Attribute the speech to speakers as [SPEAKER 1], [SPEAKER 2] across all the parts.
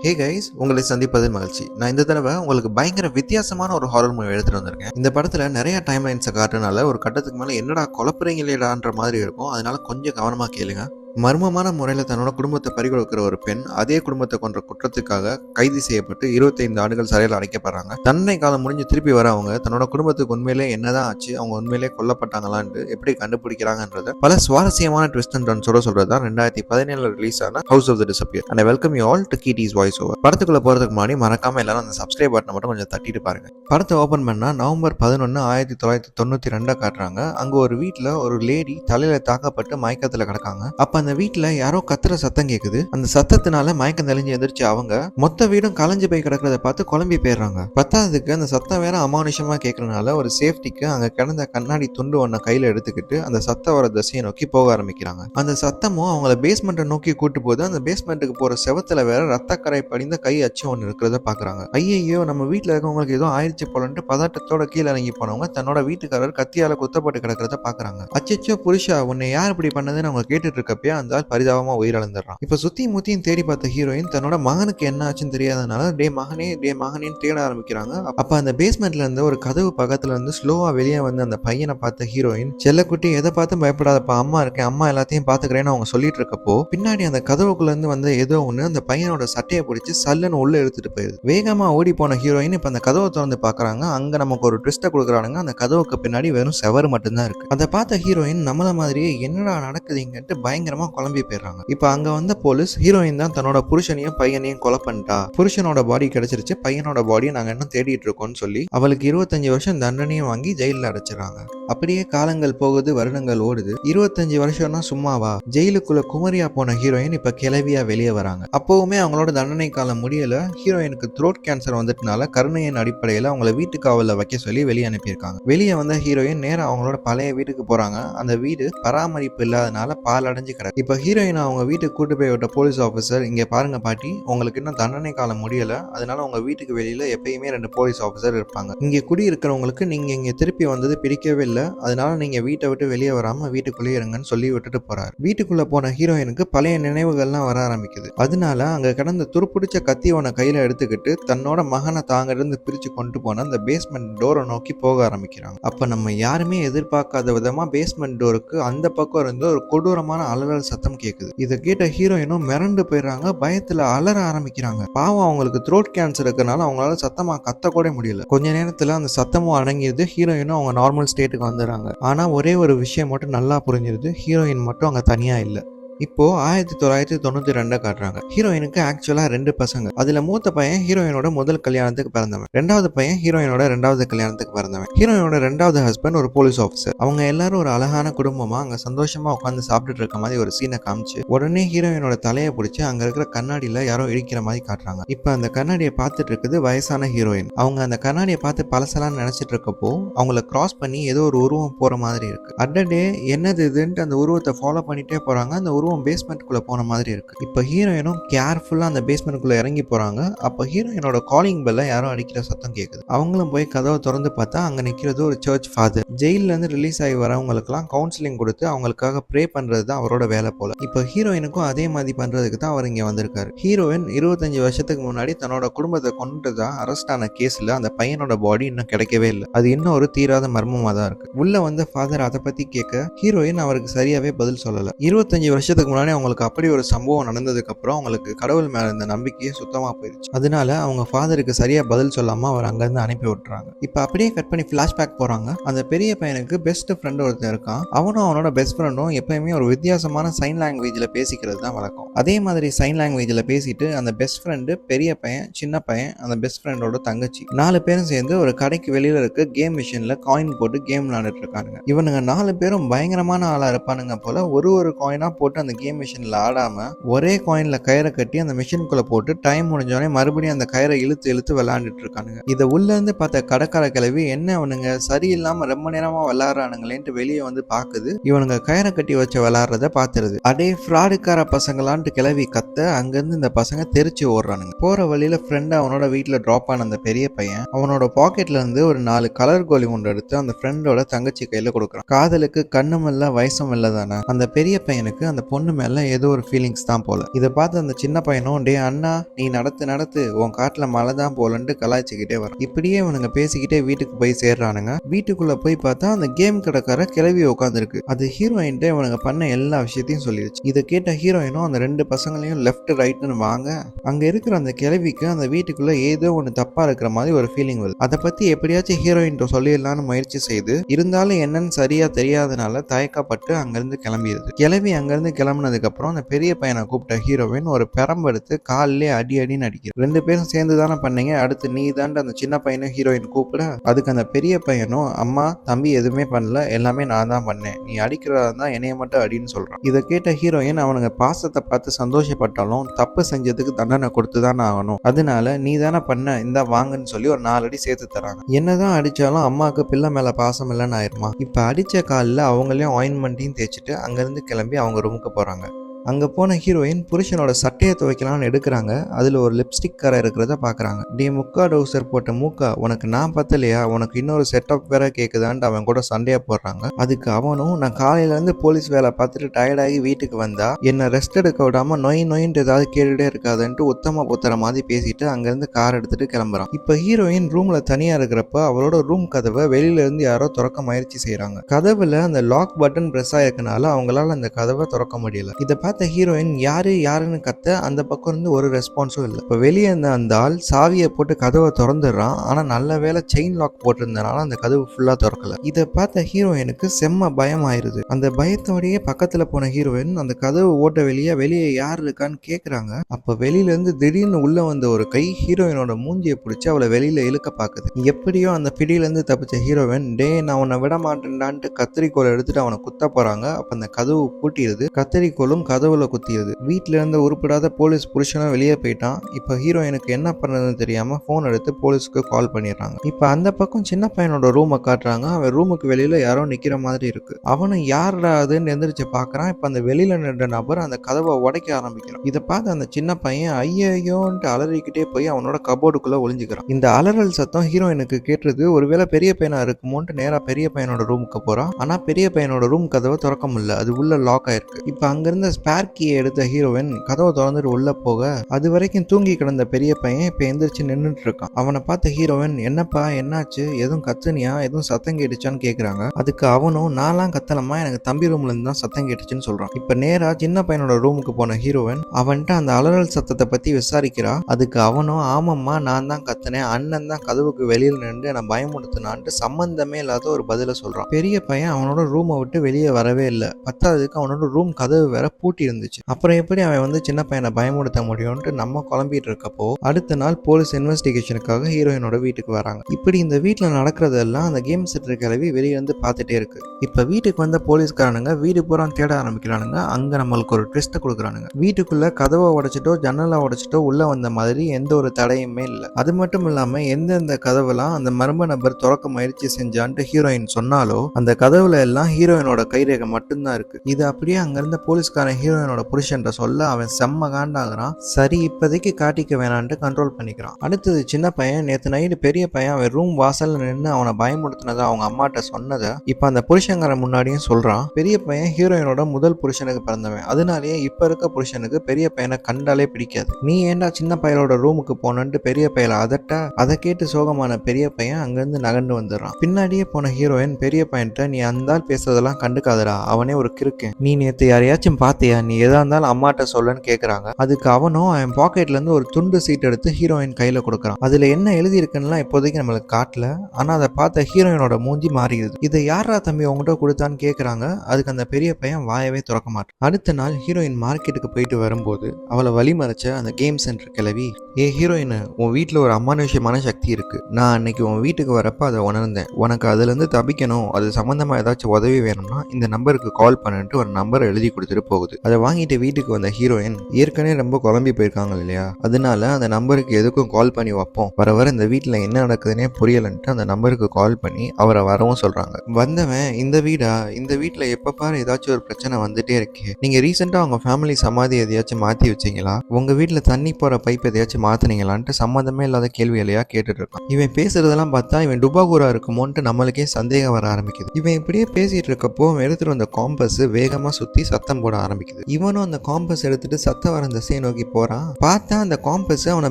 [SPEAKER 1] Hey guys உங்களை சந்திப்பது மகிழ்ச்சி. நான் இந்த தடவை உங்களுக்கு பயங்கர வித்தியாசமான ஒரு ஹாரர் மூவி எடுத்துட்டு வந்திருக்கேன். இந்த படத்துல நிறைய டைம் லைன்ஸை காட்டுறதுனால ஒரு கட்டத்துக்கு மேல என்னடா குழப்பறீங்களேடான்ற மாதிரி இருக்கும். அதனால கொஞ்சம் கவனமா கேளுங்க. மர்மமான முறையில் தன்னோட குடும்பத்தை பறிகொடுக்கிற ஒரு பெண் அதே குடும்பத்தை கொன்ற குற்றத்துக்காக கைது செய்யப்பட்டு 25 ஆண்டுகள் சிறையில் அடைக்கப்படுறாங்க. தண்டனை காலம் முடிஞ்சு திருப்பி வர அவங்க தன்னோட குடும்பத்துக்கு உண்மையிலே என்னதான் ஆச்சு அவங்க உண்மையிலே கொல்லப்பட்டாங்களான்ட்டு எப்படி கண்டுபிடிக்கிறாங்கன்றத பல சுவாரஸ்யமான ட்விஸ்ட் அண்ட் டர்ன்ஸோட சொல்றது தான் ரெண்டாயிரத்தி பதினேழுல ரிலீஸ் ஆன house of the disappear and welcome you all to கீட் is voice over படத்துக்குள்ள போறதுக்கு முன்னாடி மறக்காம எல்லாரும் அந்த சப்ஸ்கிரைப் பட்டனை மட்டும் கொஞ்சம் தட்டிட்டு பாருங்க. படத்தை ஓபன் பண்ணா நவம்பர் பதினொன்று ஆயிரத்தி தொள்ளாயிரத்தி தொண்ணூத்தி ரெண்டா காட்டுறாங்க. அங்க ஒரு வீட்டுல ஒரு லேடி தலையில தாக்கப்பட்டு மயக்கத்துல கிடக்காங்க. அப்ப அந்த வீட்ல யாரோ கத்துற சத்தம் கேக்குது. அந்த சத்தத்தினால மயக்கம் தெளிஞ்சு எந்திரிச்சு அவங்க மொத்த வீடும் கலைஞ்சு போய் கிடக்கிறத பார்த்து குழம்பி போயிடுறாங்க. பத்தாவதுக்கு அந்த சத்தம் வேற அமானுஷமா கேட்கறதுனால ஒரு சேஃப்டிக்கு அங்க கிடந்த கண்ணாடி துண்டு ஒன்ன கையில எடுத்துக்கிட்டு அந்த சத்தம் வர திசையை நோக்கி போக ஆரம்பிக்கிறாங்க. அந்த சத்தமும் அவங்கள பேஸ்மெண்ட்டை நோக்கி கூட்டு போது அந்த பேஸ்மெண்ட்டுக்கு போற செவத்துல வேற ரத்தக்கரை படிந்த கை அச்சு ஒன்று இருக்கிறத பாக்குறாங்க. ஐயையோ நம்ம வீட்ல இருக்கவங்களுக்கு ஏதோ ஆயிடுச்சு போலன்ட்டு பதட்டத்தோட கீழே இறங்கி போனவங்க தன்னோட வீட்டுக்காரர் கத்தியால குத்தப்பட்டு கிடக்கிறத பாக்குறாங்க. அச்சச்சோ புருஷா உன்னை யார் இப்படி பண்ணதுன்னு அவங்க கேட்டுட்டு இருக்கப்பயே அந்த பரிதாபமா உயிரிழந்துடுறான். இப்ப சுத்தியும் முத்தியும் தேடி பார்த்த ஹீரோயின் தன்னோட மகனுக்கு என்ன ஆச்சுன்னு தெரியாதனால டே மகனே டே மகனேன்னு தேட ஆரம்பிக்கிறாங்க. அப்ப அந்த பேஸ்மெண்ட்ல இருந்து ஒரு கதவு பக்கத்துல இருந்து ஸ்லோவா வெளியே வந்து அந்த பையனை பார்த்த ஹீரோயின் செல்லக்குட்டி எதை பார்த்து பயப்படாதப்பா. அம்மா இருக்கேன். அம்மா எல்லாத்தையும் பாத்துக்கிறேன்னு அவங்க சொல்லிட்டு இருக்கப்போ பின்னாடி அந்த கதவுக்குள்ள இருந்து வந்த ஏதோ ஒண்ணு அந்த பையனோட சட்டையை பிடிச்சி சல்லுன்னு உள்ள எடுத்துட்டு போயிருது. வேகமா ஓடி போன ஹீரோயின் இப்ப அந்த கதவை திறந்து பாக்குறாங்க அங்க நமக்கு ஒரு ட்விஸ்ட்டை கொடுக்குறானுங்க. அந்த கதவுக்கு பின்னாடி வெறும் செவரு மட்டும்தான் இருக்கு. அதை பார்த்த ஹீரோயின் நம்மள மாதிரியே என்னடா நடக்குதுங்கன்ட்டு பயங்கரமா குழம்பி போயிடுறாங்க. இப்ப அங்க வந்த போலீஸ் ஹீரோயின் தான் தன்னோட புருஷனையும் பையனையும் கொலை பண்ணிட்டா. புருஷனோட பாடி கிடைச்சிருச்சு. பையனோட பாடியை நாங்க இன்னும் தேடிட்டு இருக்கோம்னு சொல்லி அவளுக்கு இருபத்தஞ்சு வருஷம் தண்டனையும் வாங்கி ஜெயிலில் அடைச்சிடறாங்க. அப்படியே காலங்கள் போகுது வருடங்கள் ஓடுது. இருபத்தஞ்சு வருஷம்னா சும்மாவா? ஜெயிலுக்குள்ள குமரியா போன ஹீரோயின் இப்ப கிளவியா வெளியே வராங்க. அப்பவுமே அவங்களோட தண்டனை காலம் முடியல. ஹீரோயினுக்கு த்ரோட் கேன்சர் வந்துட்டனால கருணையின் அடிப்படையில அவங்கள வீட்டு காவல்ல வைக்க சொல்லி வெளியே அனுப்பியிருக்காங்க. வெளியே வந்த ஹீரோயின் நேரா அவங்களோட பழைய வீட்டுக்கு போறாங்க. அந்த வீடு பராமரிப்பு இல்லாதனால பால் அடைஞ்சு கிடக்கு. இப்ப ஹீரோயினை அவங்க வீட்டுக்கு கூட்டு போய் விட்ட போலீஸ் ஆஃபீஸர் இங்க பாருங்க பாட்டி உங்களுக்கு இன்னும் தண்டனை காலம் முடியல. அதனால உங்க வீட்டுக்கு வெளியில எப்பயுமே ரெண்டு போலீஸ் ஆஃபீஸர் இருப்பாங்க. இங்க குடி இருக்கிறவங்களுக்கு நீங்க இங்க திருப்பி வந்தது பிடிக்கவே இல்லை. அதனால நீங்க வீட்டை விட்டு வெளியே வராம வீட்டுக்குள்ளே இருங்கன்னு சொல்லி விட்டுட்டு போறாரு. வீட்டுக்குள்ள போன ஹீரோயினுக்கு பழைய நினைவுகள்லாம் வர ஆரம்பிக்குது. அதனால அங்க கிடந்த துருப்பிடிச்ச கத்தி ஒன்ன கையில எடுத்துக்கிட்டு தன்னோட மகனை தாங்க இருந்து பிரிச்சு கொண்டு போன அந்த பேஸ்மெண்ட் டோரை நோக்கி போக ஆரம்பிக்கிறாங்க. அப்ப நம்ம யாருமே எதிர்பார்க்காத விதமா பேஸ்மெண்ட் டோருக்கு அந்த பக்கம் இருந்து ஒரு கொடூரமான அலறல் சத்தம் கேக்குது. இதை கேட்ட ஹீரோயினும் மிரண்டு போயிடுறாங்க. பயத்துல அலற ஆரம்பிக்கிறாங்க. பாவம் அவங்களுக்கு த்ரோட் கேன்சர் இருக்கனால அவங்களால சத்தமா கத்த கூட முடியல. கொஞ்ச நேரத்துல அந்த சத்தமும் அடங்கியது ஹீரோயினும் அவங்க நார்மல் ஸ்டேட்டுக்கு வந்துடுறாங்க. ஆனா ஒரே ஒரு விஷயம் மட்டும் நல்லா புரிஞ்சிருது. ஹீரோயின் மட்டும் அங்க தனியா இல்ல. இப்போ ஆயிரத்தி தொள்ளாயிரத்தி தொண்ணூத்தி ரெண்டை காட்டுறாங்க. ஹீரோயினுக்கு ஆக்சுவலா ரெண்டு பசங்க. அதுல மூத்த பையன் ஹீரோயினோட முதல் கல்யாணத்துக்கு பிறந்தவன். ரெண்டாவது பையன் ஹீரோயினோட ரெண்டாவது கல்யாணத்துக்கு பிறந்தவன். ஹீரோயினோட ரெண்டாவது ஹஸ்பண்ட் ஒரு போலீஸ் ஆஃபீஸர் அவங்க எல்லாரும் ஒரு அழகான குடும்பமா அங்க சந்தோஷமா உட்காந்து சாப்பிட்டுட்டு இருக்க மாதிரி ஒரு சீனை காமிச்சு உடனே ஹீரோயினோட தலையை பிடிச்சி அங்க இருக்கிற கண்ணாடியில யாரோ இடிக்கிற மாதிரி காட்டுறாங்க. இப்ப அந்த கண்ணாடியை பார்த்துட்டு இருக்குது வயசான ஹீரோயின் அவங்க அந்த கண்ணாடியை பார்த்து பழசெல்லாம் நினைச்சிட்டு இருக்கப்போ அவங்கள கிராஸ் பண்ணி ஏதோ ஒரு உருவம் போற மாதிரி இருக்கு. அடடே என்னது இதுன்ட்டு அந்த உருவத்தை ஃபாலோ பண்ணிட்டே போறாங்க. அந்த உருவம் பேஸ்மெண்ட்குள்ள போன மாதிரி இருக்கு. இப்போ ஹீரோயினும் கேர்ஃபுல்லா அந்த பேஸ்மெண்ட்குள்ள இறங்கி போறாங்க. அப்போ ஹீரோயினோட காலிங் பெல்ல யாரோ அடிக்கிற சத்தம் கேக்குது. அவங்களும் போய் கதவை திறந்து பார்த்தா அங்க நிக்கிறது ஒரு சர்ச் ஃபாதர் ஜெயில இருந்து ரிலீஸ் ஆகி வரவங்களுக்குலாம் கவுன்சிலிங் கொடுத்து அவங்களுக்காக ப்ரே பண்றது தான் அவரோட வேலை போல. இப்போ ஹீரோயினுக்கும் அதே மாதிரி பண்றதுக்கு தான் அவர் இங்க வந்திருக்காரு. ஹீரோயின் இருபத்தஞ்சு வருஷத்துக்கு முன்னாடி தன்னோட குடும்பத்தை கொண்டுதான் அரெஸ்ட் ஆன கேஸ்ல அந்த பையனோட பாடி இன்னும் கிடைக்கவே இல்லை. அது இன்னும் ஒரு தீராத மர்மமா தான் இருக்கு. உள்ள வந்த ஃபாதர் அதை பத்தி கேட்க ஹீரோயின் அவருக்கு சரியாவே பதில் சொல்லல. இருபத்தஞ்சு வருஷத்துக்கு முன்னாடி அவங்களுக்கு அப்படி ஒரு சம்பவம் நடந்ததுக்கு அப்புறம் அவங்களுக்கு கடவுள் மேல இருந்த நம்பிக்கையே சுத்தமா போயிருச்சு. அதனால அவங்க ஃபாதருக்கு சரியா பதில் சொல்லாம அவர் அங்கிருந்து அனுப்பி விட்டுறாங்க. இப்போ அப்படியே கட் பண்ணி ஃபிளாஷ்பேக் போறாங்க. அந்த பெரிய பையனுக்கு பெஸ்ட் ஃப்ரெண்ட் ஒருத்தன் இருக்கான். அவனும் அவனோட பெஸ்ட் ஃப்ரெண்டும் எப்பயுமே ஒரு வித்தியாசமான சைன் லாங்குவேஜ்ல பேசிக்கிறது தான் வழக்கம். அதே மாதிரி சைன் லாங்குவேஜ்ல பேசிட்டு அந்த பெஸ்ட் ஃப்ரெண்டு பெரிய பையன் சின்ன பையன் அந்த பெஸ்ட் ஃப்ரெண்டோட தங்கச்சி நாலு பேரும் சேர்ந்து ஒரு கடைக்கு வெளியில இருக்க கேம் மிஷின்ல காயின் போட்டு கேம் விளையாண்டுட்டு இருக்கானுங்க. இவனுங்க நாலு பேரும் பயங்கரமான ஆளா இருப்பானுங்க போல ஒரு ஒரு காயினா போட்டு அந்த கேம் மிஷின்ல ஆடாம ஒரே காயின்ல கயிறை கட்டி அந்த மிஷினுக்குள்ளே போட்டு டைம் முடிஞ்சோடனே மறுபடியும் அந்த கயிறை இழுத்து இழுத்து விளாண்டுட்டு இருக்கானுங்க. இதை உள்ள இருந்து பார்த்த கடற்கரை கிளவி என்ன அவனுங்க சரியில்லாம ரொம்ப நேரமா விளாட்றானுங்களேன்ட்டு வெளியே வந்து பாக்குது. இவனுங்க கயிறை கட்டி வச்சு விளாட்றத பாத்துருது. அடே ஃப்ராடுக்கார பசங்களான்ட்டு கிளவி கத்த அங்கிருந்து இந்த பசங்க தெரிச்சு ஓடுறானுங்க. போற வழியில ஃப்ரெண்டு அவனோட வீட்டில் ட்ராப் ஆன அந்த பெரிய பையன் அவனோட பாக்கெட்ல இருந்து ஒரு நாலு கலர் கோலி ஒன்று எடுத்து அந்த ஃப்ரெண்டோட தங்கச்சி கையில கொடுக்குறான். காதலுக்கு கண்ணும் இல்ல வயசும் இல்ல தானே. அந்த பெரிய பையனுக்கு அந்த பொண்ணு பொண்ணு மேல ஏதோ ஒரு ஃபீலிங்ஸ் தான் போல. இதை பார்த்து அந்த சின்ன பையனும் டே அண்ணா நீ நடத்து நடத்து. உன் காட்டுல மழை தான் போலன்ட்டு கலாய்ச்சிக்கிட்டே வரும் இப்படியே இவனுங்க பேசிக்கிட்டே வீட்டுக்கு போய் சேர்றானுங்க. வீட்டுக்குள்ள போய் பார்த்தா அந்த கேம் கடைக்கார கிளவி உட்காந்துருக்கு அது ஹீரோயின்ட்டு இவனுங்க பண்ண எல்லா விஷயத்தையும் சொல்லிடுச்சு. இதை கேட்ட ஹீரோயினும் அந்த ரெண்டு பசங்களையும் லெஃப்ட் ரைட்னு வாங்க. அங்க இருக்கிற அந்த கிளவிக்கு அந்த வீட்டுக்குள்ள ஏதோ ஒன்று தப்பா இருக்கிற மாதிரி ஒரு ஃபீலிங் வருது. அதை பத்தி எப்படியாச்சும் ஹீரோயின் சொல்லிடலாம்னு முயற்சி செய்து இருந்தாலும் என்னன்னு சரியா தெரியாதனால தயக்கப்பட்டு அங்கிருந்து கிளம்பிடுது. கிளவி அங்கிருந்து கிளம்புனதுக்கு அப்புறம் அந்த பெரிய பையனை கூப்பிட்ட ஹீரோவின் ஒரு பெரம்பெடுத்து காலிலே அடி அடின்னு அடிக்கிறது ரெண்டு பேரும் சேர்ந்து தானே பண்ணீங்க? அடுத்து நீ தாண்ட அந்த சின்ன பையனும் ஹீரோயின் கூப்பிட. அதுக்கு அந்த பெரிய பையனும் அம்மா தம்பி எதுவுமே பண்ணல. எல்லாமே நான் தான் பண்ணேன். நீ அடிக்கிறதா தான் என்னைய மட்டும் அடின்னு சொல்கிறான் இதை கேட்ட ஹீரோயின் அவனுங்க பாசத்தை பார்த்து சந்தோஷப்பட்டாலும் தப்பு செஞ்சதுக்கு தண்டனை கொடுத்து தான் ஆகணும். அதனால நீ தானே பண்ண இந்த வாங்கன்னு சொல்லி ஒரு நாலு அடி சேர்த்து தராங்க. என்னதான் அடிச்சாலும் அம்மாவுக்கு பிள்ளை மேல பாசம் இல்லைன்னு ஆயிருமா? இப்ப அடிச்ச காலில் அவங்களையும் ஆயின்மெண்ட்டையும் தேய்ச்சிட்டு அங்கிருந்து கிளம்பி அவங்க ரூமுக்கு போகிறாங்க அங்கே போன ஹீரோயின் புருஷனோட சட்டையை துவைக்கலாம்னு எடுக்கிறாங்க. அதில் ஒரு லிப்ஸ்டிக் கரை இருக்கிறத பார்க்குறாங்க டே முக்கா டவுசர் போட்ட மூக்கா உனக்கு நான் பத்தலையா? உனக்கு இன்னொரு செட்டப் வேற கேட்குதான்ட்டு அவன் கூட சண்டையாக போடுறாங்க. அதுக்கு அவனும் நான் காலையிலேருந்து போலீஸ் வேலை பார்த்துட்டு டயர்டாகி வீட்டுக்கு வந்தா என்னை ரெஸ்ட் எடுக்க விடாமல் நொய் நொயின்ட்டு ஏதாவது கேட்டுகிட்டே இருக்காதுன்ட்டு உத்தம புத்தர மாதிரி பேசிட்டு அங்கேருந்து கார் எடுத்துட்டு கிளம்புறான். இப்போ ஹீரோயின் ரூமில் தனியாக இருக்கிறப்ப அவளோட ரூம் கதவை வெளியிலேருந்து யாரோ திறக்க முயற்சி செய்கிறாங்க கதவில் அந்த லாக் பட்டன் ப்ரெஸ் ஆயிருக்கனால அவங்களால அந்த கதவை திறக்க முடியல. இதை பார்த்து ஹீரோயின் யாரு யாருன்னு கத்த அந்த பக்கம் இருந்து ஒரு ரெஸ்பான்ஸும் இல்லை. இப்போ வெளியே இருந்த அந்த ஆள் சாவியை போட்டு கதவை திறந்துடுறான். ஆனால் நல்ல வேளை செயின் லாக் போட்டிருந்தனால அந்த கதவு ஃபுல்லாக திறக்கல. இதை பார்த்த ஹீரோயினுக்கு செம்ம பயம் ஆயிருது. அந்த பயத்தோடையே பக்கத்தில் போன ஹீரோயின் அந்த கதவு ஓட்ட வெளியே வெளியே யார் இருக்கான்னு கேட்குறாங்க அப்போ வெளியிலேருந்து திடீர்னு உள்ள வந்த ஒரு கை ஹீரோயினோட மூஞ்சியை பிடிச்சி அவளை வெளியில் இழுக்க பார்க்குது எப்படியோ அந்த பிடியிலேருந்து தப்பிச்ச ஹீரோயின் டே நான் உன்னை விட மாட்டேன்டான்ட்டு கத்திரிக்கோலை எடுத்துட்டு அவனை குத்த போகிறாங்க அப்போ அந்த கதவு பூட்டிடுது. கத்திரிக்கோலும் கதவுல குத்தியது. வீட்டில இருந்து உருப்படாத போலீஸ் புருஷனும் வெளியே போயிட்டான். இப்போ ஹீரோயினுக்கு என்ன பண்ணுறதுன்னு தெரியாம ஃபோன் எடுத்து போலீஸ்க்கு கால் பண்ணிடுறாங்க. இப்போ அந்த பக்கம் சின்ன பையனோட ரூமை காட்டுறாங்க. அவன் ரூமுக்கு வெளியில யாரோ நிக்கிற மாதிரி இருக்கு. அவனும் யாருடா அதுன்னு எந்திரிச்சு பாக்குறான். இப்போ அந்த வெளியில நின்ற நபர் அந்த கதவை உடைக்க ஆரம்பிக்கிறான். இதை பார்த்து அந்த சின்ன பையன் ஐயோன்ட்டு அலறிக்கிட்டே போய் அவனோட கபோர்டுக்குள்ள ஒளிஞ்சுக்கிறான். இந்த அலறல் சத்தம் ஹீரோயினுக்கு கேட்டது ஒருவேளை பெரிய பையனா இருக்குமோன்ட்டு நேரா பெரிய பையனோட ரூமுக்கு போறான். ஆனா பெரிய பையனோட ரூம் கதவை திறக்க முடியல. அது உள்ள லாக் ஆயிருக்கு. இப்போ அங்கிருந்த பார்க்கியை எடுத்த ஹீரோயின் கதவை திறந்துட்டு உள்ள போக அது வரைக்கும் தூங்கி கிடந்த பெரிய பையன் இப்போ எந்திரிச்சு நின்றுட்டு இருக்கான் அவனை பார்த்த ஹீரோயின் என்னப்பா என்னாச்சு? எதுவும் கத்துனியா? எதுவும் சத்தம் கேட்டுச்சான்னு கேக்குறாங்க. அதுக்கு அவனும் நான்லாம் கத்தலமா எனக்கு தம்பி ரூம்ல இருந்து தான் சத்தம் கேட்டுச்சுன்னு சொல்றான். இப்போ நேரா சின்ன பையனோட ரூமுக்கு போன ஹீரோயின் அவன்கிட்ட அந்த அலறல் சத்தத்தை பத்தி விசாரிக்கிறா. அதுக்கு அவனும் ஆமாம்மா நான் தான் கத்தினேன். அண்ணன் தான் கதவுக்கு வெளியில் நின்று நான் பயமுடுத்தினான்ட்டு சம்பந்தமே இல்லாத ஒரு பதில சொல்றான். பெரிய பையன் அவனோட ரூமை விட்டு வெளியே வரவே இல்லை. பத்தாவதுக்கு அவனோட ரூம் கதவு வேற பூட்டி இருந்துச்சு. அப்புறம் எப்படி அவன் வந்து சின்ன பையனை பயமுடுத்த முடியும்ட்டு நம்ம குழம்பிட்டு இருக்கப்போ அடுத்த நாள் போலீஸ் இன்வெஸ்டிகேஷனுக்காக ஹீரோயினோட வீட்டுக்கு வராங்க. இப்படி இந்த வீட்டில் நடக்கிறதெல்லாம் அந்த கேம் செட்டர் கிளவி வெளியே வந்து பார்த்துட்டே இருக்கு. இப்போ வீட்டுக்கு வந்த போலீஸ்காரனுங்க வீடு பூரா தேட ஆரம்பிக்கிறானுங்க. அங்க நம்மளுக்கு ஒரு ட்விஸ்ட் கொடுக்குறானுங்க. வீட்டுக்குள்ள கதவை உடைச்சிட்டோ ஜன்னலை உடைச்சிட்டோ உள்ள வந்த மாதிரி எந்த ஒரு தடையுமே இல்லை. அது மட்டும் இல்லாம எந்தெந்த கதவுலாம் அந்த மர்ம நபர் திறக்க முயற்சி செஞ்சான்ட்டு ஹீரோயின் சொன்னாலோ அந்த கதவுல எல்லாம் ஹீரோயினோட கைரேகை மட்டும்தான் இருக்கு. இது அப்படியே அங்கிருந்த போலீஸ்காரன் ஹீரோயினோட புருஷன்ற சொல்ல அவன் செம்ம காண்டாகிறான். சரி இப்போதைக்கு காட்டிக்க வேணான்ட்டு கண்ட்ரோல் பண்ணிக்கிறான். அடுத்தது சின்ன பையன் நேற்று நைட்டு பெரிய பையன் அவன் ரூம் வாசல்ல நின்று அவனை பயமுடுத்தினதை அவங்க அம்மாட்ட சொன்னதை இப்போ அந்த புருஷங்காரன் முன்னாடியும் சொல்றான். பெரிய பையன் ஹீரோயினோட முதல் புருஷனுக்கு பிறந்தவன். அதனாலேயே இப்போ இருக்க புருஷனுக்கு பெரிய பையனை கண்டாலே பிடிக்காது. நீ ஏன்டா சின்ன பையனோட ரூமுக்கு போனன்ட்டு பெரிய பையலை அதட்ட? அதை கேட்டு சோகமான பெரிய பையன் அங்கிருந்து நகர்ந்து வந்துடுறான். பின்னாடியே போன ஹீரோயின் பெரிய பையன்ட்ட நீ அந்தால் பேசுறதெல்லாம் கண்டுக்காதடா. அவனே ஒரு கிறுக்கன். நீ நேற்று யாரையாச்சும் பார்த்தியா? நீ எதாக இருந்தாலும் அம்மாட்ட சொல்லன்னு கேட்குறாங்க அதுக்கு அவனும் அவன் பாக்கெட்லேருந்து ஒரு துண்டு சீட் எடுத்து ஹீரோயின் கையில் கொடுக்குறான். அதில் என்ன எழுதி இப்போதைக்கு நம்மளுக்கு காட்டல. ஆனால் அதை பார்த்த ஹீரோயினோட மூஞ்சி மாறிடுது. இதை யாரா தம்பி உங்கள்கிட்ட கொடுத்தான்னு கேட்குறாங்க அதுக்கு அந்த பெரிய பையன் வாயவே திறக்க மாட்டான். அடுத்த நாள் ஹீரோயின் மார்க்கெட்டுக்கு போயிட்டு வரும்போது அவளை வழிமறைச்ச அந்த கேம் சென்டர் கிளவி ஏ ஹீரோயின் உன் வீட்டில் ஒரு அமானுஷ்யமான சக்தி இருக்குது நான் அன்னைக்கு உன் வீட்டுக்கு வரப்ப அதை உணர்ந்தேன். உனக்கு அதுலேருந்து தப்பிக்கணும். அது சம்மந்தமாக ஏதாச்சும் உதவி வேணும்னா இந்த நம்பருக்கு கால் பண்ணுன்ட்டு ஒரு நம்பர் எழுதி கொடுத்துட்டு போகுது. அதை வாங்கிட்டு வீட்டுக்கு வந்த ஹீரோயின் ஏற்கனவே ரொம்ப குழம்பி போயிருக்காங்க இல்லையா? அதனால அந்த நம்பருக்கு எதுக்கும் கால் பண்ணி வைப்போம். வர வர இந்த வீட்டில் என்ன நடக்குதுன்னே புரியலன்ட்டு அந்த நம்பருக்கு கால் பண்ணி அவரை வரவும் சொல்றாங்க. வந்தவன் இந்த வீடா? இந்த வீட்டில் எப்போ பாரு ஏதாச்சும் ஒரு பிரச்சனை வந்துட்டே இருக்கே. நீங்க ரீசெண்டாக உங்க ஃபேமிலி சமாதி எதையாச்சும் மாற்றி வச்சீங்களா? உங்க வீட்டில் தண்ணி போகிற பைப் எதையாச்சும் மாற்றினீங்களான்ட்டு சம்மந்தமே இல்லாத கேள்வி இல்லையா கேட்டுட்டு இருக்கான். இவன் பேசுறதெல்லாம் பார்த்தா இவன் டுபாகூரா இருக்குமோன்ட்டு நம்மளுக்கே சந்தேகம் வர ஆரம்பிக்குது. இவன் இப்படியே பேசிட்டு இருக்கப்போ எடுத்துகிட்டு எடுத்துட்டு வந்த காம்பஸ் வேகமாக சுற்றி சத்தம் போட ஆரம்பிக்குது. கிடைக்குது இவனும் அந்த காம்பஸ் எடுத்துட்டு சத்த வர அந்த திசையை நோக்கி போறான். பார்த்தா அந்த காம்பஸ் அவனை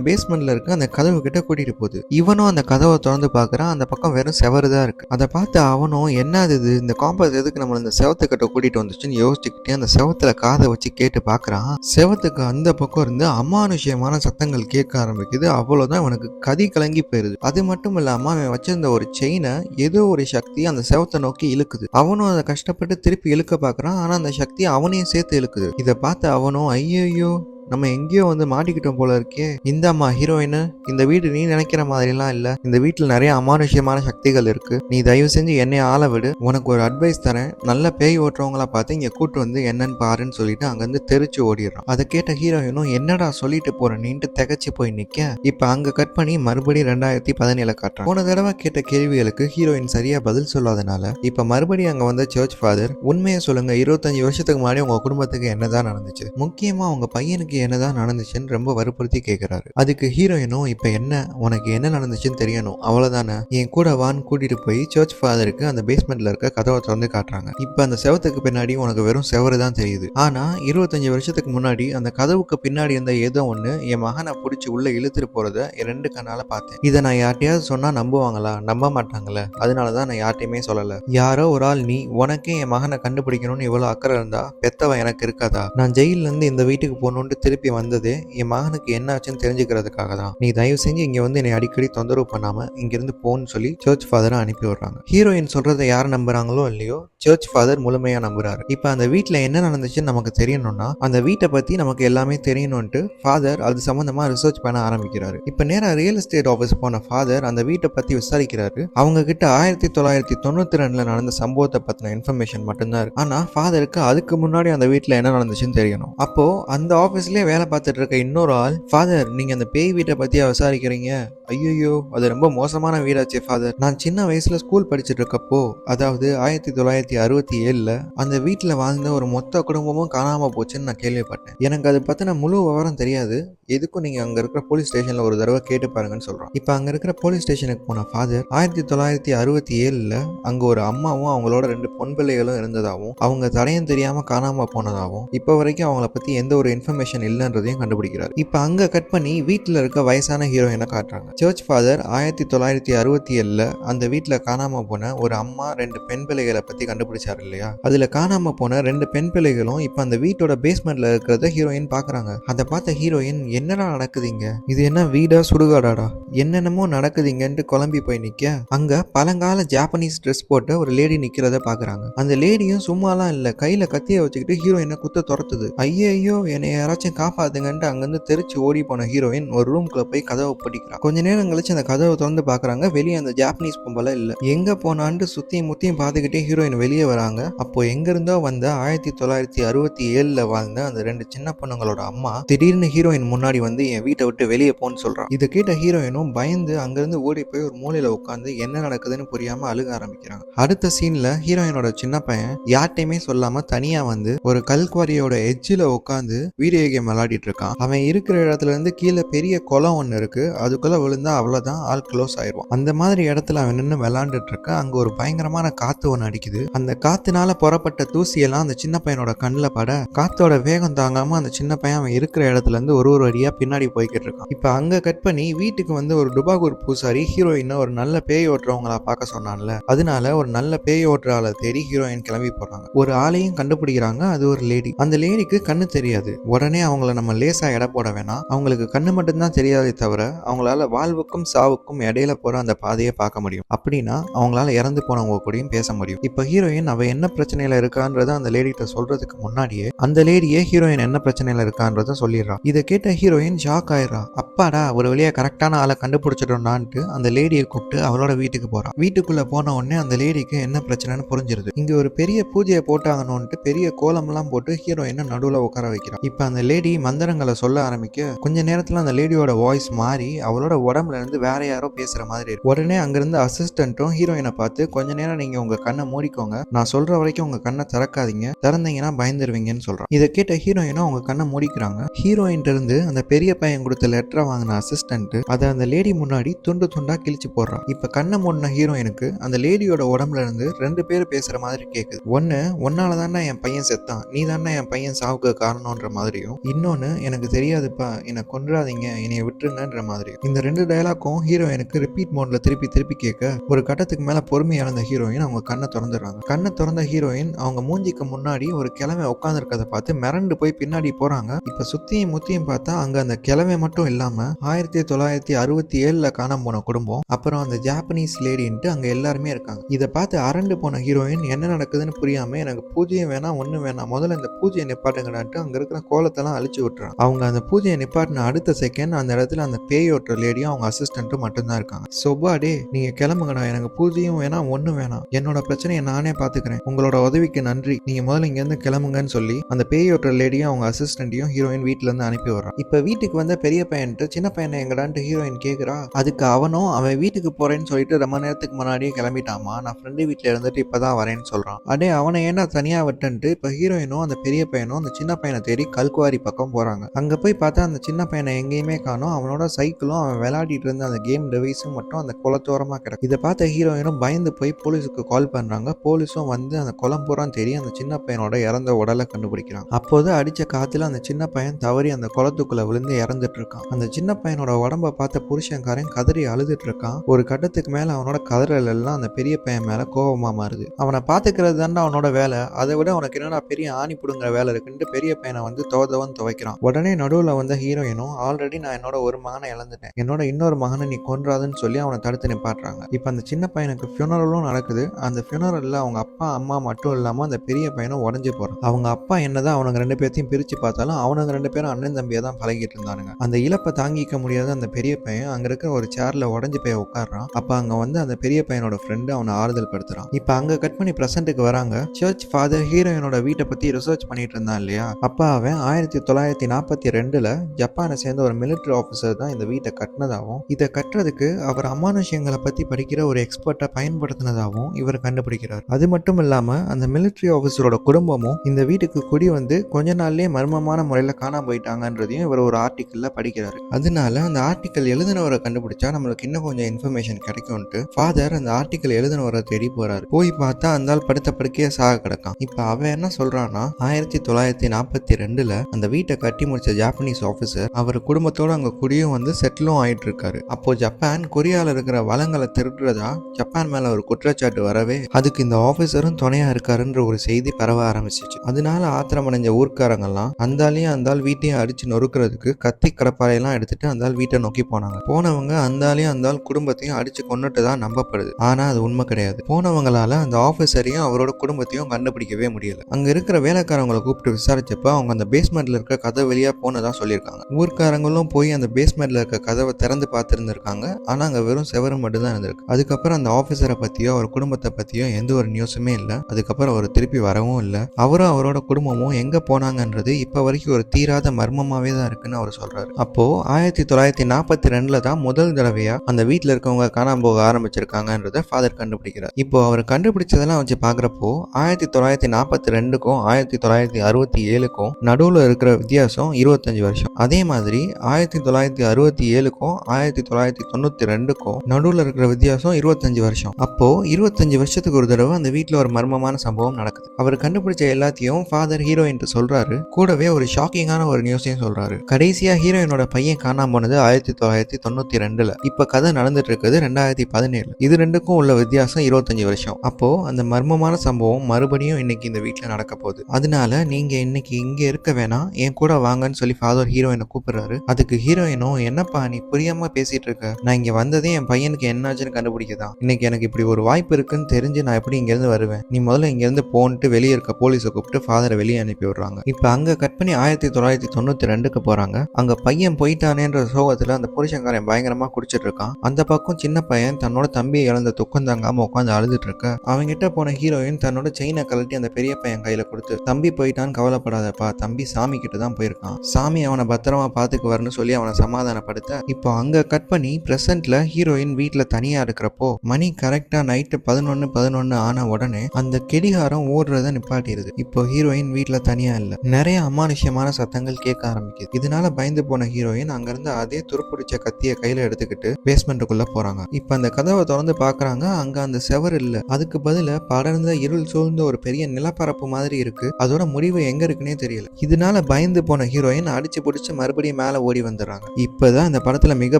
[SPEAKER 1] பேஸ்மெண்ட்ல இருக்க அந்த கதவு கிட்ட கூட்டிட்டு போகுது. இவனும் அந்த கதவை திறந்து பாக்குறான் அந்த பக்கம் வெறும் செவரு தான் இருக்கு. அதை பார்த்து அவனும் என்னது இது? இந்த காம்பஸ் எதுக்கு நம்மள இந்த செவத்துக்கிட்ட கூட்டிட்டு வந்துச்சுன்னு யோசிச்சுக்கிட்டே அந்த செவத்துல காதை வச்சு கேட்டு பாக்குறான் செவத்துக்கு அந்த பக்கம் இருந்து அமானுஷ்யமான சத்தங்கள் கேட்க ஆரம்பிக்குது. அவ்வளவுதான் அவனுக்கு கதி கலங்கி போயிருது. அது மட்டும் இல்லாம அவன் வச்சிருந்த ஒரு செயினை ஏதோ ஒரு சக்தி அந்த செவத்தை நோக்கி இழுக்குது. அவனும் அதை கஷ்டப்பட்டு திருப்பி இழுக்க பாக்குறான் ஆனா அந்த சக்தி அவனையும் சேர்த்து இழுக்குது. இதை பார்த்த அவனும் ஐயோ நம்ம எங்கேயோ வந்து மாட்டிக்கிட்டோம் போல இருக்கே. இந்தாம்மா ஹீரோயின் இந்த வீடு நீ நினைக்கிற மாதிரிலாம் இல்ல. இந்த வீட்டில் நிறைய அமானுஷ்யமான சக்திகள் இருக்கு. நீ தயவு செஞ்சு என்னை ஆள விடு. உனக்கு ஒரு அட்வைஸ் தரேன். நல்ல பேய் ஓட்டுறவங்களா பார்த்து இங்க கூட்டு வந்து என்னன்னு பாருன்னு சொல்லிட்டு அங்கிருந்து தெரிச்சு ஓடிடுறான். அதை கேட்ட ஹீரோயினும் என்னடா சொல்லிட்டு போற? நீன்ட்டு திகச்சு போய் நிக்க. இப்ப அங்க கட் பண்ணி மறுபடியும் ரெண்டாயிரத்தி பதினேழு காட்டுறான். போன தடவை கேட்ட கேள்விகளுக்கு ஹீரோயின் சரியா பதில் சொல்லாதனால இப்ப மறுபடியும் அங்க வந்த சர்ச் ஃபாதர் உண்மையை சொல்லுங்க. இருபத்தஞ்சு வருஷத்துக்கு முன்னாடி உங்க குடும்பத்துக்கு என்னதான் நடந்துச்சு? முக்கியமா உங்க பையனுக்கு என்னதான் நடந்துச்சுன்னு ரொம்ப வற்புறுத்தி கேட்கிறாரு அதுக்கு ஹீரோயினும் இப்ப என்ன? உனக்கு என்ன நடந்துச்சுன்னு தெரியணும். அவ்வளவுதானே? என் கூட வான் கூட்டிட்டு போய் சர்ச் ஃபாதருக்கு அந்த பேஸ்மெண்ட்ல இருக்க கதவை திறந்து காட்டுறாங்க. இப்ப அந்த செவத்துக்கு பின்னாடி உனக்கு வெறும் செவரு தான் தெரியுது. ஆனா இருபத்தஞ்சு வருஷத்துக்கு முன்னாடி அந்த கதவுக்கு பின்னாடி இருந்த ஏதோ ஒண்ணு என் மகனை பிடிச்சி உள்ள இழுத்துட்டு போறத என் ரெண்டு கண்ணால பார்த்தேன். இதை நான் யார்ட்டையாவது சொன்னா நம்புவாங்களா? நம்ப மாட்டாங்களே. அதனாலதான் நான் யார்ட்டையுமே சொல்லல. யாரோ ஒரு ஆள் நீ உனக்கே என் மகனை கண்டுபிடிக்கணும்னு இவ்வளவு அக்கறை இருந்தா பெத்தவன் எனக்கு இருக்காதா? நான் ஜெயில இருந்து இந்த வீட்டுக்கு போகணுன்ட்டு திருப்பி வந்தது என் மகனுக்கு என்ன ஆச்சுன்னு தெரிஞ்சுக்கிறதுக்காக தான் நீ தயவு செஞ்சு இங்க வந்து என்னை அடிக்கடி தொந்தரவு பண்ணாம இங்கிருந்து போன்னு சொல்லி சர்ச் ஃபாதரை அனுப்பி விடுறாங்க. ஹீரோயின் சொல்றதை யார் நம்புறாங்களோ இல்லையோ சர்ச் ஃபாதர் முழுமையா நம்புறாரு. இப்ப அந்த வீட்டில் என்ன நடந்துச்சுன்னு நமக்கு தெரியணும்னா அந்த வீட்டை பத்தி நமக்கு எல்லாமே தெரியணும்ட்டு ஃபாதர் அது சம்பந்தமா ரிசர்ச் பண்ண ஆரம்பிக்கிறாரு. இப்ப நேராக ரியல் எஸ்டேட் ஆஃபீஸ் போன ஃபாதர் அந்த வீட்டை பத்தி விசாரிக்கிறாரு. அவங்க கிட்ட ஆயிரத்தி தொள்ளாயிரத்தி தொண்ணூத்தி ரெண்டுல நடந்த சம்பவத்தை பத்தின இன்ஃபர்மேஷன் மட்டும்தான் இருக்கு. ஆனா ஃபாதருக்கு அதுக்கு முன்னாடி அந்த வீட்டில் என்ன நடந்துச்சுன்னு தெரியணும். அப்போ அந்த ஆபீஸ்லயே வேலை பார்த்துட்டு இருக்க இன்னொரு ஆள் ஃபாதர் நீங்க அந்த பேய் வீட்டை பத்தியா விசாரிக்கிறீங்க? ஐயோ அது ரொம்ப மோசமான வீடாச்சே ஃபாதர் நான் சின்ன வயசுல ஸ்கூல் படிச்சுட்டு இருக்கப்போ அதாவது ஆயிரத்தி தொள்ளாயிரத்தி அறுபத்தி ஏழுல அந்த வீட்டில் வாழ்ந்த ஒரு மொத்த குடும்பமும் காணாம போச்சுன்னு நான் கேள்விப்பட்டேன். எனக்கு அதை பத்தின முழு விவரம் தெரியாது. எதுக்கும் நீங்க அங்க இருக்கிற போலீஸ் ஸ்டேஷன்ல ஒரு தடவை கேட்டு பாருங்கன்னு சொல்றோம். இப்போ அங்க இருக்கிற போலீஸ் ஸ்டேஷனுக்கு போன ஃபாதர் ஆயிரத்தி தொள்ளாயிரத்தி அறுபத்தி ஏழுல அங்க ஒரு அம்மாவும் அவங்களோட ரெண்டு பொன் பிள்ளைகளும் இருந்ததாகவும் அவங்க தடையும் தெரியாம காணாம போனதாகவும் இப்போ வரைக்கும் அவங்கள பத்தி எந்த ஒரு இன்ஃபர்மேஷன் இல்லைன்றதையும் கண்டுபிடிக்கிறார். இப்ப அங்க கட் பண்ணி வீட்டுல இருக்க வயசான ஹீரோயினை காட்டுறாங்க. சர்ச் ஃபாதர் ஆயிரத்தி தொள்ளாயிரத்தி அறுபத்தி ஏழுல அந்த வீட்டுல காணாம போன ஒரு அம்மா ரெண்டு பெண் பிள்ளைகளை பத்தி கண்டுபிடிச்சாரு இல்லையா? அதுல காணாம போன ரெண்டு பெண் பிள்ளைகளும் இப்ப அந்த வீட்டோட பேஸ்மெண்ட்ல இருக்கிறத ஹீரோயின் பாக்குறாங்க. அதை பார்த்த ஹீரோயின் என்னடா நடக்குதுங்க இது என்ன வீடா சுடுகாடாடா? என்னென்னமோ நடக்குதுங்கன்ட்டு குழம்பி போய் நிக்க. அங்க பழங்கால ஜாப்பனீஸ் ட்ரெஸ் போட்ட ஒரு லேடி நிக்கிறத பாக்குறாங்க. அந்த லேடியும் சும்மாலாம் இல்ல கையில கத்திய வச்சுக்கிட்டு ஹீரோயினை குத்த துரத்துது. ஐயோ என்னை யாராச்சும் காப்பாத்துங்கன்ட்டு அங்கிருந்து தெரிச்சு ஓடி போன ஹீரோயின் ஒரு ரூம்குள்ள போய் கதவை பிடிக்கிறான் கொஞ்ச நேரம் கழிச்சு அந்த கதவை திறந்து பாக்குறாங்க. வெளியே அந்த ஜாப்பனீஸ் பொம்பளை இல்ல. எங்க போனான்ட்டு சுத்தியும் முத்தியும் பார்த்துக்கிட்டே ஹீரோயின் வெளியே வராங்க. அப்போ எங்க இருந்தோ வந்த ஆயிரத்தி தொள்ளாயிரத்தி அறுபத்தி ஏழுல வாழ்ந்த அந்த ரெண்டு சின்ன பொண்ணுங்களோட அம்மா திடீர்னு ஹீரோயின் முன்னாடி வந்து என் வீட்டை விட்டு வெளியே போன்னு சொல்றான். இதை கேட்ட ஹீரோயினும் பயந்து அங்கிருந்து ஓடி போய் ஒரு மூலையில உட்காந்து என்ன நடக்குதுன்னு புரியாம அழுக ஆரம்பிக்கிறாங்க. அடுத்த சீன்ல ஹீரோயினோட சின்ன பையன் யார்ட்டையுமே சொல்லாம தனியா வந்து ஒரு கல்குவாரியோட எஜ்ஜில உட்காந்து வீடியோ கேம் விளையாடிட்டு இருக்கான். அவன் இருக்கிற இடத்துல இருந்து கீழே பெரிய குளம் ஒன்று இருக்கு. அதுக்குள்ள விழுந்தா அவ்வளவுதான் ஆள் க்ளோஸ் ஆயிடுவான். அந்த மாதிரி இடத்துல அவன் நின்று விளாண்டுட்டு இருக்க அங்க ஒரு பயங்கரமான காத்து ஒன்று அடிக்குது. அந்த காத்துனால புறப்பட்ட தூசியெல்லாம் அந்த சின்ன பையனோட கண்ணில் பட காத்தோட வேகம் தாங்காம அந்த சின்ன பையன் அவன் இருக்கிற இடத்துல இருந்து ஒரு ஒரு வழியா பின்னாடி போய்கிட்டு இருக்கான். இப்போ அங்க கட் பண்ணி வீட்டுக்கு வந்து ஒரு டுபாகூர் பூசாரி ஹீரோயினை ஒரு நல்ல பேய் ஓட்டுறவங்களா பார்க்க சொன்னான்ல. அதனால ஒரு நல்ல பேய் ஓட்டுற ஆளை தேடி ஹீரோயின் கிளம்பி போறாங்க. ஒரு ஆளையும் கண்டுபிடிக்கிறாங்க அது ஒரு லேடி அந்த லேடிக்கு கண்ணு தெரியாது. உடனே அவங்கள நம்ம லேசாக எடை போட வேணாம். அவங்களுக்கு கண்ணு மட்டும்தான் தெரியாதே தவிர அவங்களால வாழ்வுக்கும் சாவுக்கும் இடையில போகிற அந்த பாதையை பார்க்க முடியும். அப்படின்னா அவங்களால இறந்து போனவங்க கூடயும் பேச முடியும். இப்போ ஹீரோயின் அவள் என்ன பிரச்சனையில் இருக்கான்றத அந்த லேடிகிட்ட சொல்றதுக்கு முன்னாடியே அந்த லேடியே ஹீரோயின் என்ன பிரச்சனையில் இருக்கான்றத சொல்லிடுறா. இதை கேட்ட ஹீரோயின் ஷாக் ஆயிடுறா. அப்பாடா ஒரு வழியாக கரெக்டான ஆளை கண்டுபிடிச்சிட்டோம்னான்ட்டு அந்த லேடியை கூப்பிட்டு அவளோட வீட்டுக்கு போறான் வீட்டுக்குள்ள போன உடனே அந்த லேடிக்கு என்ன பிரச்சனைன்னு புரிஞ்சிருது. இங்க ஒரு பெரிய பூஜையை போட்டாங்கன்னு பெரிய கோலம்லாம் போட்டு ஹீரோயினை நடுவில் உட்கார வைக்கிறான் இப்போ அந்த லேடி லேடி மந்திரங்களை சொல்ல ஆரம்பிக்க கொஞ்ச நேரத்துல அந்த லேடியோட வாய்ஸ் மாறி அவளோட உடம்புல இருந்து வேற யாரோ பேசுற மாதிரி இருக்கு. உடனே அங்கிருந்து அசிஸ்டன்ட்டும் ஹீரோயினை பார்த்து கொஞ்ச நேரம் நீங்க உங்க கண்ணை மூடிக்கோங்க. நான் சொல்ற வரைக்கும் உங்க கண்ணை திறக்காதீங்க. திறந்தீங்கன்னா பயந்துருவீங்கன்னு சொல்றான். இதை கேட்ட ஹீரோயினும் அவங்க கண்ணை மூடிக்கிறாங்க. ஹீரோயின் இருந்து அந்த பெரிய பையன் கொடுத்த லெட்டரை வாங்கின அசிஸ்டன்ட் அதை அந்த லேடி முன்னாடி துண்டு துண்டா கிழிச்சு போடுறான். இப்ப கண்ணை மூடின ஹீரோயினுக்கு அந்த லேடியோட உடம்புல இருந்து ரெண்டு பேர் பேசுற மாதிரி கேக்குது. ஒன்னு உன்னால தானே என் பையன் செத்தான். நீ தானே என் பையன் சாவுக்கு காரணம்ன்ற மாதிரியும் இன்னொன்று எனக்கு தெரியாதுப்பா. என்னை கொன்றாதீங்க என்னைய விட்டுருங்கன்ற மாதிரி. இந்த ரெண்டு டயலாக்கும் ஹீரோயினுக்கு ரிப்பீட் மோட்ல திருப்பி திருப்பி கேட்க ஒரு கட்டத்துக்கு மேல பொறுமை இழந்த ஹீரோயின் அவங்க கண்ணை திறந்துடுறாங்க. கண்ணை திறந்த ஹீரோயின் அவங்க மூஞ்சிக்கு முன்னாடி ஒரு கிழமை உட்காந்துருக்கதை பார்த்து மிரண்டு போய் பின்னாடி போறாங்க. இப்ப சுத்தியும் முத்தியும் பார்த்தா அங்க அந்த கிழமை மட்டும் இல்லாம ஆயிரத்தி தொள்ளாயிரத்தி அறுபத்தி ஏழுல காணாம போன குடும்பம் அப்புறம் அந்த ஜாப்பனீஸ் லேடின்ட்டு அங்க எல்லாருமே இருக்காங்க. இதை பார்த்து அரண்டு போன ஹீரோயின் என்ன நடக்குதுன்னு புரியாம எனக்கு பூஜையும் வேணாம் ஒண்ணும் வேணாம் முதல்ல இந்த பூஜையை நிப்பாட்டுங்கடான்ட்டு அங்க இருக்கிற கோலத்தெல்லாம் அழிச்சு விட்டுறாங்க. அவங்க அந்த பூஜையை நிப்பாட்டின அடுத்த செகண்ட் அந்த இடத்துல அந்த பேய் ஓட்டுற லேடியும் அவங்க அசிஸ்டன்ட்டும் மட்டும்தான் இருக்காங்க. சொப்பா டே நீங்க கிளம்புங்கடா. எனக்கு பூஜையும் வேணாம் ஒண்ணும் வேணாம். என்னோட பிரச்சனையை நானே பாத்துக்கிறேன். உங்களோட உதவிக்கு நன்றி. நீங்க முதல்ல இங்க இருந்து கிளம்புங்கன்னு சொல்லி அந்த பேய் ஓட்டுற லேடியும் அவங்க அசிஸ்டன்ட்டையும் ஹீரோயின் வீட்ல இருந்து அனுப்பி வர்றான் இப்ப வீட்டுக்கு வந்த பெரிய பையன்ட்டு சின்ன பையனை எங்கடான்ட்டு ஹீரோயின் கேக்குறா? அதுக்கு அவனும் அவன் வீட்டுக்கு போறேன்னு சொல்லிட்டு ரொம்ப நேரத்துக்கு முன்னாடியே கிளம்பிட்டாமா? நான் ஃப்ரெண்டு வீட்டில் இருந்துட்டு இப்பதான் வரேன்னு சொல்றான். அடே அவனை ஏன்னா தனியா விட்டுன்ட்டு? இப்ப ஹீரோயினும் அந்த பெரிய பையனும் அந்த சின்ன பையனை தேடி கல்குவாரி பக்கம் போகிறாங்க அங்கே போய் பார்த்தா அந்த சின்ன பையனை எங்கேயுமே காணோம். அவனோட சைக்கிளும் அவன் விளையாடிட்டு இருந்த அந்த கேம் டிவைஸும் மட்டும் அந்த குளத்தோரமாக கிடக்கு. இதை பார்த்த ஹீரோயினும் பயந்து போய் போலீஸுக்கு கால் பண்ணுறாங்க போலீஸும் வந்து அந்த குளம்புறம் பூரா தேடி அந்த சின்ன பையனோட இறந்த உடலை கண்டுபிடிக்கிறாங்க. அப்போது அடித்த காத்தில் அந்த சின்ன பையன் தவறி அந்த குளத்துக்குள்ளே விழுந்து இறந்துட்டு இருக்கான். அந்த சின்ன பையனோட உடம்ப பார்த்த புருஷன்காரன் கதறி அழுதுட்டு இருக்கான். ஒரு கட்டத்துக்கு மேலே அவனோட கதறல் எல்லாம் அந்த பெரிய பையன் மேலே கோபமாக மாறுது. அவனை பார்த்துக்கிறது தானே அவனோட வேலை. அதை விட அவனுக்கு என்னடா பெரிய ஆணி பிடுங்குற வேலை இருக்குன்ட்டு பெரிய பையனை வந்து தோதவன் துவைக்கிறான் உடனே நடுவில் வந்த ஹீரோயினும் ஆல்ரெடி நான் என்னோட ஒரு மகனை இழந்துட்டேன். என்னோட இன்னொரு மகனை நீ கொன்றாதுன்னு சொல்லி அவனை தடுத்து நிப்பாட்டுறாங்க. இப்போ அந்த சின்ன பையனுக்கு ஃபியூனரலும் நடக்குது. அந்த ஃபியூனரலில் அவங்க அப்பா அம்மா மட்டும் இல்லாமல் அந்த பெரிய பையனும் உடஞ்சு போகிறான் அவங்க அப்பா என்னதான் அவனுங்க ரெண்டு பேர்த்தையும் பிரித்து பார்த்தாலும் அவனுங்க ரெண்டு பேரும் அண்ணன் தம்பியை தான் பழகிட்டு இருந்தானுங்க. அந்த இழப்பை தாங்கிக்க முடியாத அந்த பெரிய பையன் அங்கே இருக்கிற ஒரு சேர்ல உடஞ்சு போய் உட்காடுறான் அப்போ அங்கே வந்து அந்த பெரிய பையனோட ஃப்ரெண்டு அவனை ஆறுதல் படுத்துறான். இப்போ அங்கே கட் பண்ணி ப்ரெசென்ட்டுக்கு வராங்க. சர்ச் ஃபாதர் ஹீரோயினோட வீட்டை பற்றி ரிசர்ச் பண்ணிட்டு இருந்தான் இல்லையா? அப்பா அவன் ஆயிரத்தி தொள்ளாயிரத்தி நாற்பத்தி ரெண்டுல ஜப்பானை சேர்ந்த ஒரு மிலிட்டரி ஆஃபீஸர் தான் இந்த வீட்டை கட்டினதாகவும் இதை கட்டுறதுக்கு அவர் அமானுஷியங்களை பத்தி படிக்கிற ஒரு எக்ஸ்பர்ட்டை பயன்படுத்தினதாகவும் இவர் கண்டுபிடிக்கிறார். அது மட்டும் இல்லாம அந்த மிலிட்டரி ஆஃபீஸரோட குடும்பமும் இந்த வீட்டுக்கு குடி வந்து கொஞ்ச நாள்லயே மர்மமான முறையில காணாம போயிட்டாங்கன்றதையும் இவர் ஒரு ஆர்டிக்கல்ல படிக்கிறாரு. அதனால அந்த ஆர்டிக்கல் எழுதினவரை கண்டுபிடிச்சா நம்மளுக்கு இன்னும் கொஞ்சம் இன்ஃபர்மேஷன் கிடைக்கும்ட்டு ஃபாதர் அந்த ஆர்டிக்கல் எழுதினவரை தேடி போறாரு. போய் பார்த்தா அந்த ஆள் படுத்த படுக்கையே சாக கிடக்கான். இப்ப அவன் என்ன சொல்றான்னா ஆயிரத்தி தொள்ளாயிரத்தி நாற்பத்தி ரெண்டுல அந்த வீட்டை கட்டி முடிச்ச ஜாப்பனீஸ் ஆஃபீஸர் அவர் குடும்பத்தோட அங்க குடியும் வந்து செட்டிலும் ஆயிட்டு இருக்காரு. அப்போ ஜப்பான் கொரியால இருக்கிற வளங்களை திருடுறதா ஜப்பான் மேல ஒரு குற்றச்சாட்டு வரவே அதுக்கு இந்த ஆபீசரும் துணையா இருக்காருன்ற ஒரு செய்தி பரவ ஆரம்பிச்சிச்சு. அதனால ஆத்திரமடைஞ்ச ஊர்க்காரங்கெல்லாம் அந்தாலையும் அந்தால் வீட்டையும் அடிச்சு நொறுக்கிறதுக்கு கத்தி கடப்பாறையெல்லாம் எடுத்துட்டு அந்தால் வீட்டை நோக்கி போனாங்க. போனவங்க அந்தாலையும் அந்தால் குடும்பத்தையும் அடிச்சு கொண்டுட்டு தான் நம்பப்படுது. ஆனா அது உண்மை கிடையாது. போனவங்களால அந்த ஆபீசரையும் அவரோட குடும்பத்தையும் கண்டுபிடிக்கவே முடியல. அங்க இருக்கிற வேலைக்காரங்களை கூப்பிட்டு விசாரிச்சப்ப அவங்க அந்த பேஸ்மெண்ட்ல இருக்க கதவு வழியா போனதா சொல்லியிருக்காங்க. ஊர்க்காரங்களும் போய் அந்த பேஸ்மெண்ட்ல இருக்க கதவை திறந்து பார்த்துருந்துருக்காங்க. ஆனா அங்க வெறும் செவரு மட்டும் தான் இருந்திருக்கு. அதுக்கப்புறம் அந்த ஆஃபீஸரை பத்தியோ அவர் குடும்பத்தை பத்தியோ எந்த ஒரு நியூஸுமே இல்லை. அதுக்கப்புறம் அவர் திருப்பி வரவும் இல்லை. அவரும் அவரோட குடும்பமும் எங்க போனாங்கன்றது இப்ப வரைக்கும் ஒரு தீராத மர்மமாவே தான் இருக்குன்னு அவர் சொல்றாரு. அப்போ ஆயிரத்தி தொள்ளாயிரத்தி நாற்பத்தி ரெண்டுல தான் முதல் தடவையா அந்த வீட்டில் இருக்கவங்க காணாம போக ஆரம்பிச்சிருக்காங்கன்றத ஃபாதர் கண்டுபிடிக்கிறார். இப்போ அவர் கண்டுபிடிச்சதெல்லாம் வச்சு பார்க்குறப்போ ஆயிரத்தி தொள்ளாயிரத்தி நாற்பத்தி ரெண்டுக்கும் ஆயிரத்தி தொள்ளாயிரத்தி அறுபத்தி ஏழுக்கும் நடுவில் இருக்கிற வித்தியாசம் இருபத்தஞ்சு வருஷம். அதே மாதிரி ஆயிரத்தி தொள்ளாயிரத்தி அறுபத்தி ஏழுக்கும் ஆயிரத்தி தொள்ளாயிரத்தி தொண்ணூத்தி ரெண்டுக்கும் நடுவில் இருக்கிற வித்தியாசம் இருபத்தஞ்சு வருஷம். அப்போ இருபத்தஞ்சு வருஷத்துக்கு ஒரு தடவை அந்த வீட்டில் ஒரு மர்மமான சம்பவம் நடக்குது. அவர் கண்டுபிடிச்ச எல்லாத்தையும் ஃபாதர் ஹீரோயின் சொல்றாரு. கூடவே ஒரு ஷாக்கிங்கான ஒரு நியூஸையும் சொல்றாரு. கடைசியா ஹீரோயினோட பையன் காணாம போனது ஆயிரத்தி தொள்ளாயிரத்தி தொண்ணூத்தி ரெண்டுல. இப்ப கதை நடந்துட்டு இருக்குது ரெண்டாயிரத்தி பதினேழு. இது ரெண்டுக்கும் உள்ள வித்தியாசம் இருபத்தஞ்சு வருஷம். அப்போ அந்த மர்மமான சம்பவம் மறுபடியும் இன்னைக்கு இந்த வீட்டில் நடக்க போகுது. அதனால நீங்க இன்னைக்கு இங்க இருக்க வேணாம். என் கூட வாங்கன்னு சொல்லி ஃபாதர் ஹீரோயினை கூப்பிடுறாரு. அதுக்கு ஹீரோயினும் என்னப்பா நீ புரியாம பேசிட்டு இருக்க? நான் இங்க வந்ததே என் பையனுக்கு என்னாச்சுன்னு கண்டுபிடிக்கதான். இன்னைக்கு எனக்கு இப்படி ஒரு வாய்ப்பு இருக்குன்னு தெரிஞ்சு நான் எப்படி இங்க இருந்து வருவேன்? நீ முதல்ல இங்க இருந்து போன்ட்டு வெளியே இருக்க போலீஸை கூப்பிட்டு ஃபாதரை வெளியே அனுப்பி விடுறாங்க. இப்ப அங்க கட் பண்ணி ஆயிரத்தி தொள்ளாயிரத்தி தொண்ணூத்தி ரெண்டுக்கு போறாங்க. அங்க பையன் போயிட்டானேன்ற சோகத்துல அந்த புருஷன்காரன் பயங்கரமா குடிச்சிட்டு இருக்கான். அந்த பக்கம் சின்ன பையன் தன்னோட தம்பியை இழந்த துக்கம் தாங்காம உட்காந்து அழுதுட்டு இருக்க. அவங்கிட்ட போன ஹீரோயின் தன்னோட செயினை கழட்டி அந்த பெரிய பையன் கையில கொடுத்து தம்பி போயிட்டான்னு கவலைப்படாதப்பா. தம்பி சாமி கிட்ட தான் போயிருக்கான். சாமி அவனை பத்திரமா பாத்துக்குவாருன்னு சொல்லி அவனை சமாதானப்படுத்த இப்போ அங்க கட் பண்ணி பிரசன்ட்ல ஹீரோயின் வீட்டுல தனியா இருக்கிறப்போ மணி கரெக்டா நைட்டு பதினொன்னு பதினொன்னு ஆன உடனே அந்த கெடிகாரம் ஓடுறத நிப்பாட்டிடுது. இப்போ ஹீரோயின் வீட்டுல தனியா இல்ல. நிறைய அமானுஷ்யமான சத்தங்கள் கேட்க ஆரம்பிக்குது. இதனால பயந்து போன ஹீரோயின் அங்கிருந்து அதே துருப்பிடிச்ச கத்திய கையில எடுத்துக்கிட்டு பேஸ்மெண்ட்டுக்குள்ள போறாங்க. இப்ப அந்த கதவை திறந்து பாக்குறாங்க. அங்க அந்த செவர் இல்ல. அதுக்கு பதிலா படர்ந்த இருள் சூழ்ந்த ஒரு பெரிய நிலப்பரப்பு மாதிரி இருக்கு. அதோட முடிவு எங்க இருக்குன்னே தெரியல. இதனால பயந்து போன ஹீரோயின் அடிச்சு பிடிச்சி மறுபடியும் மேல ஓடி வந்துடுறாங்க. இப்போதான் இந்த படத்துல மிக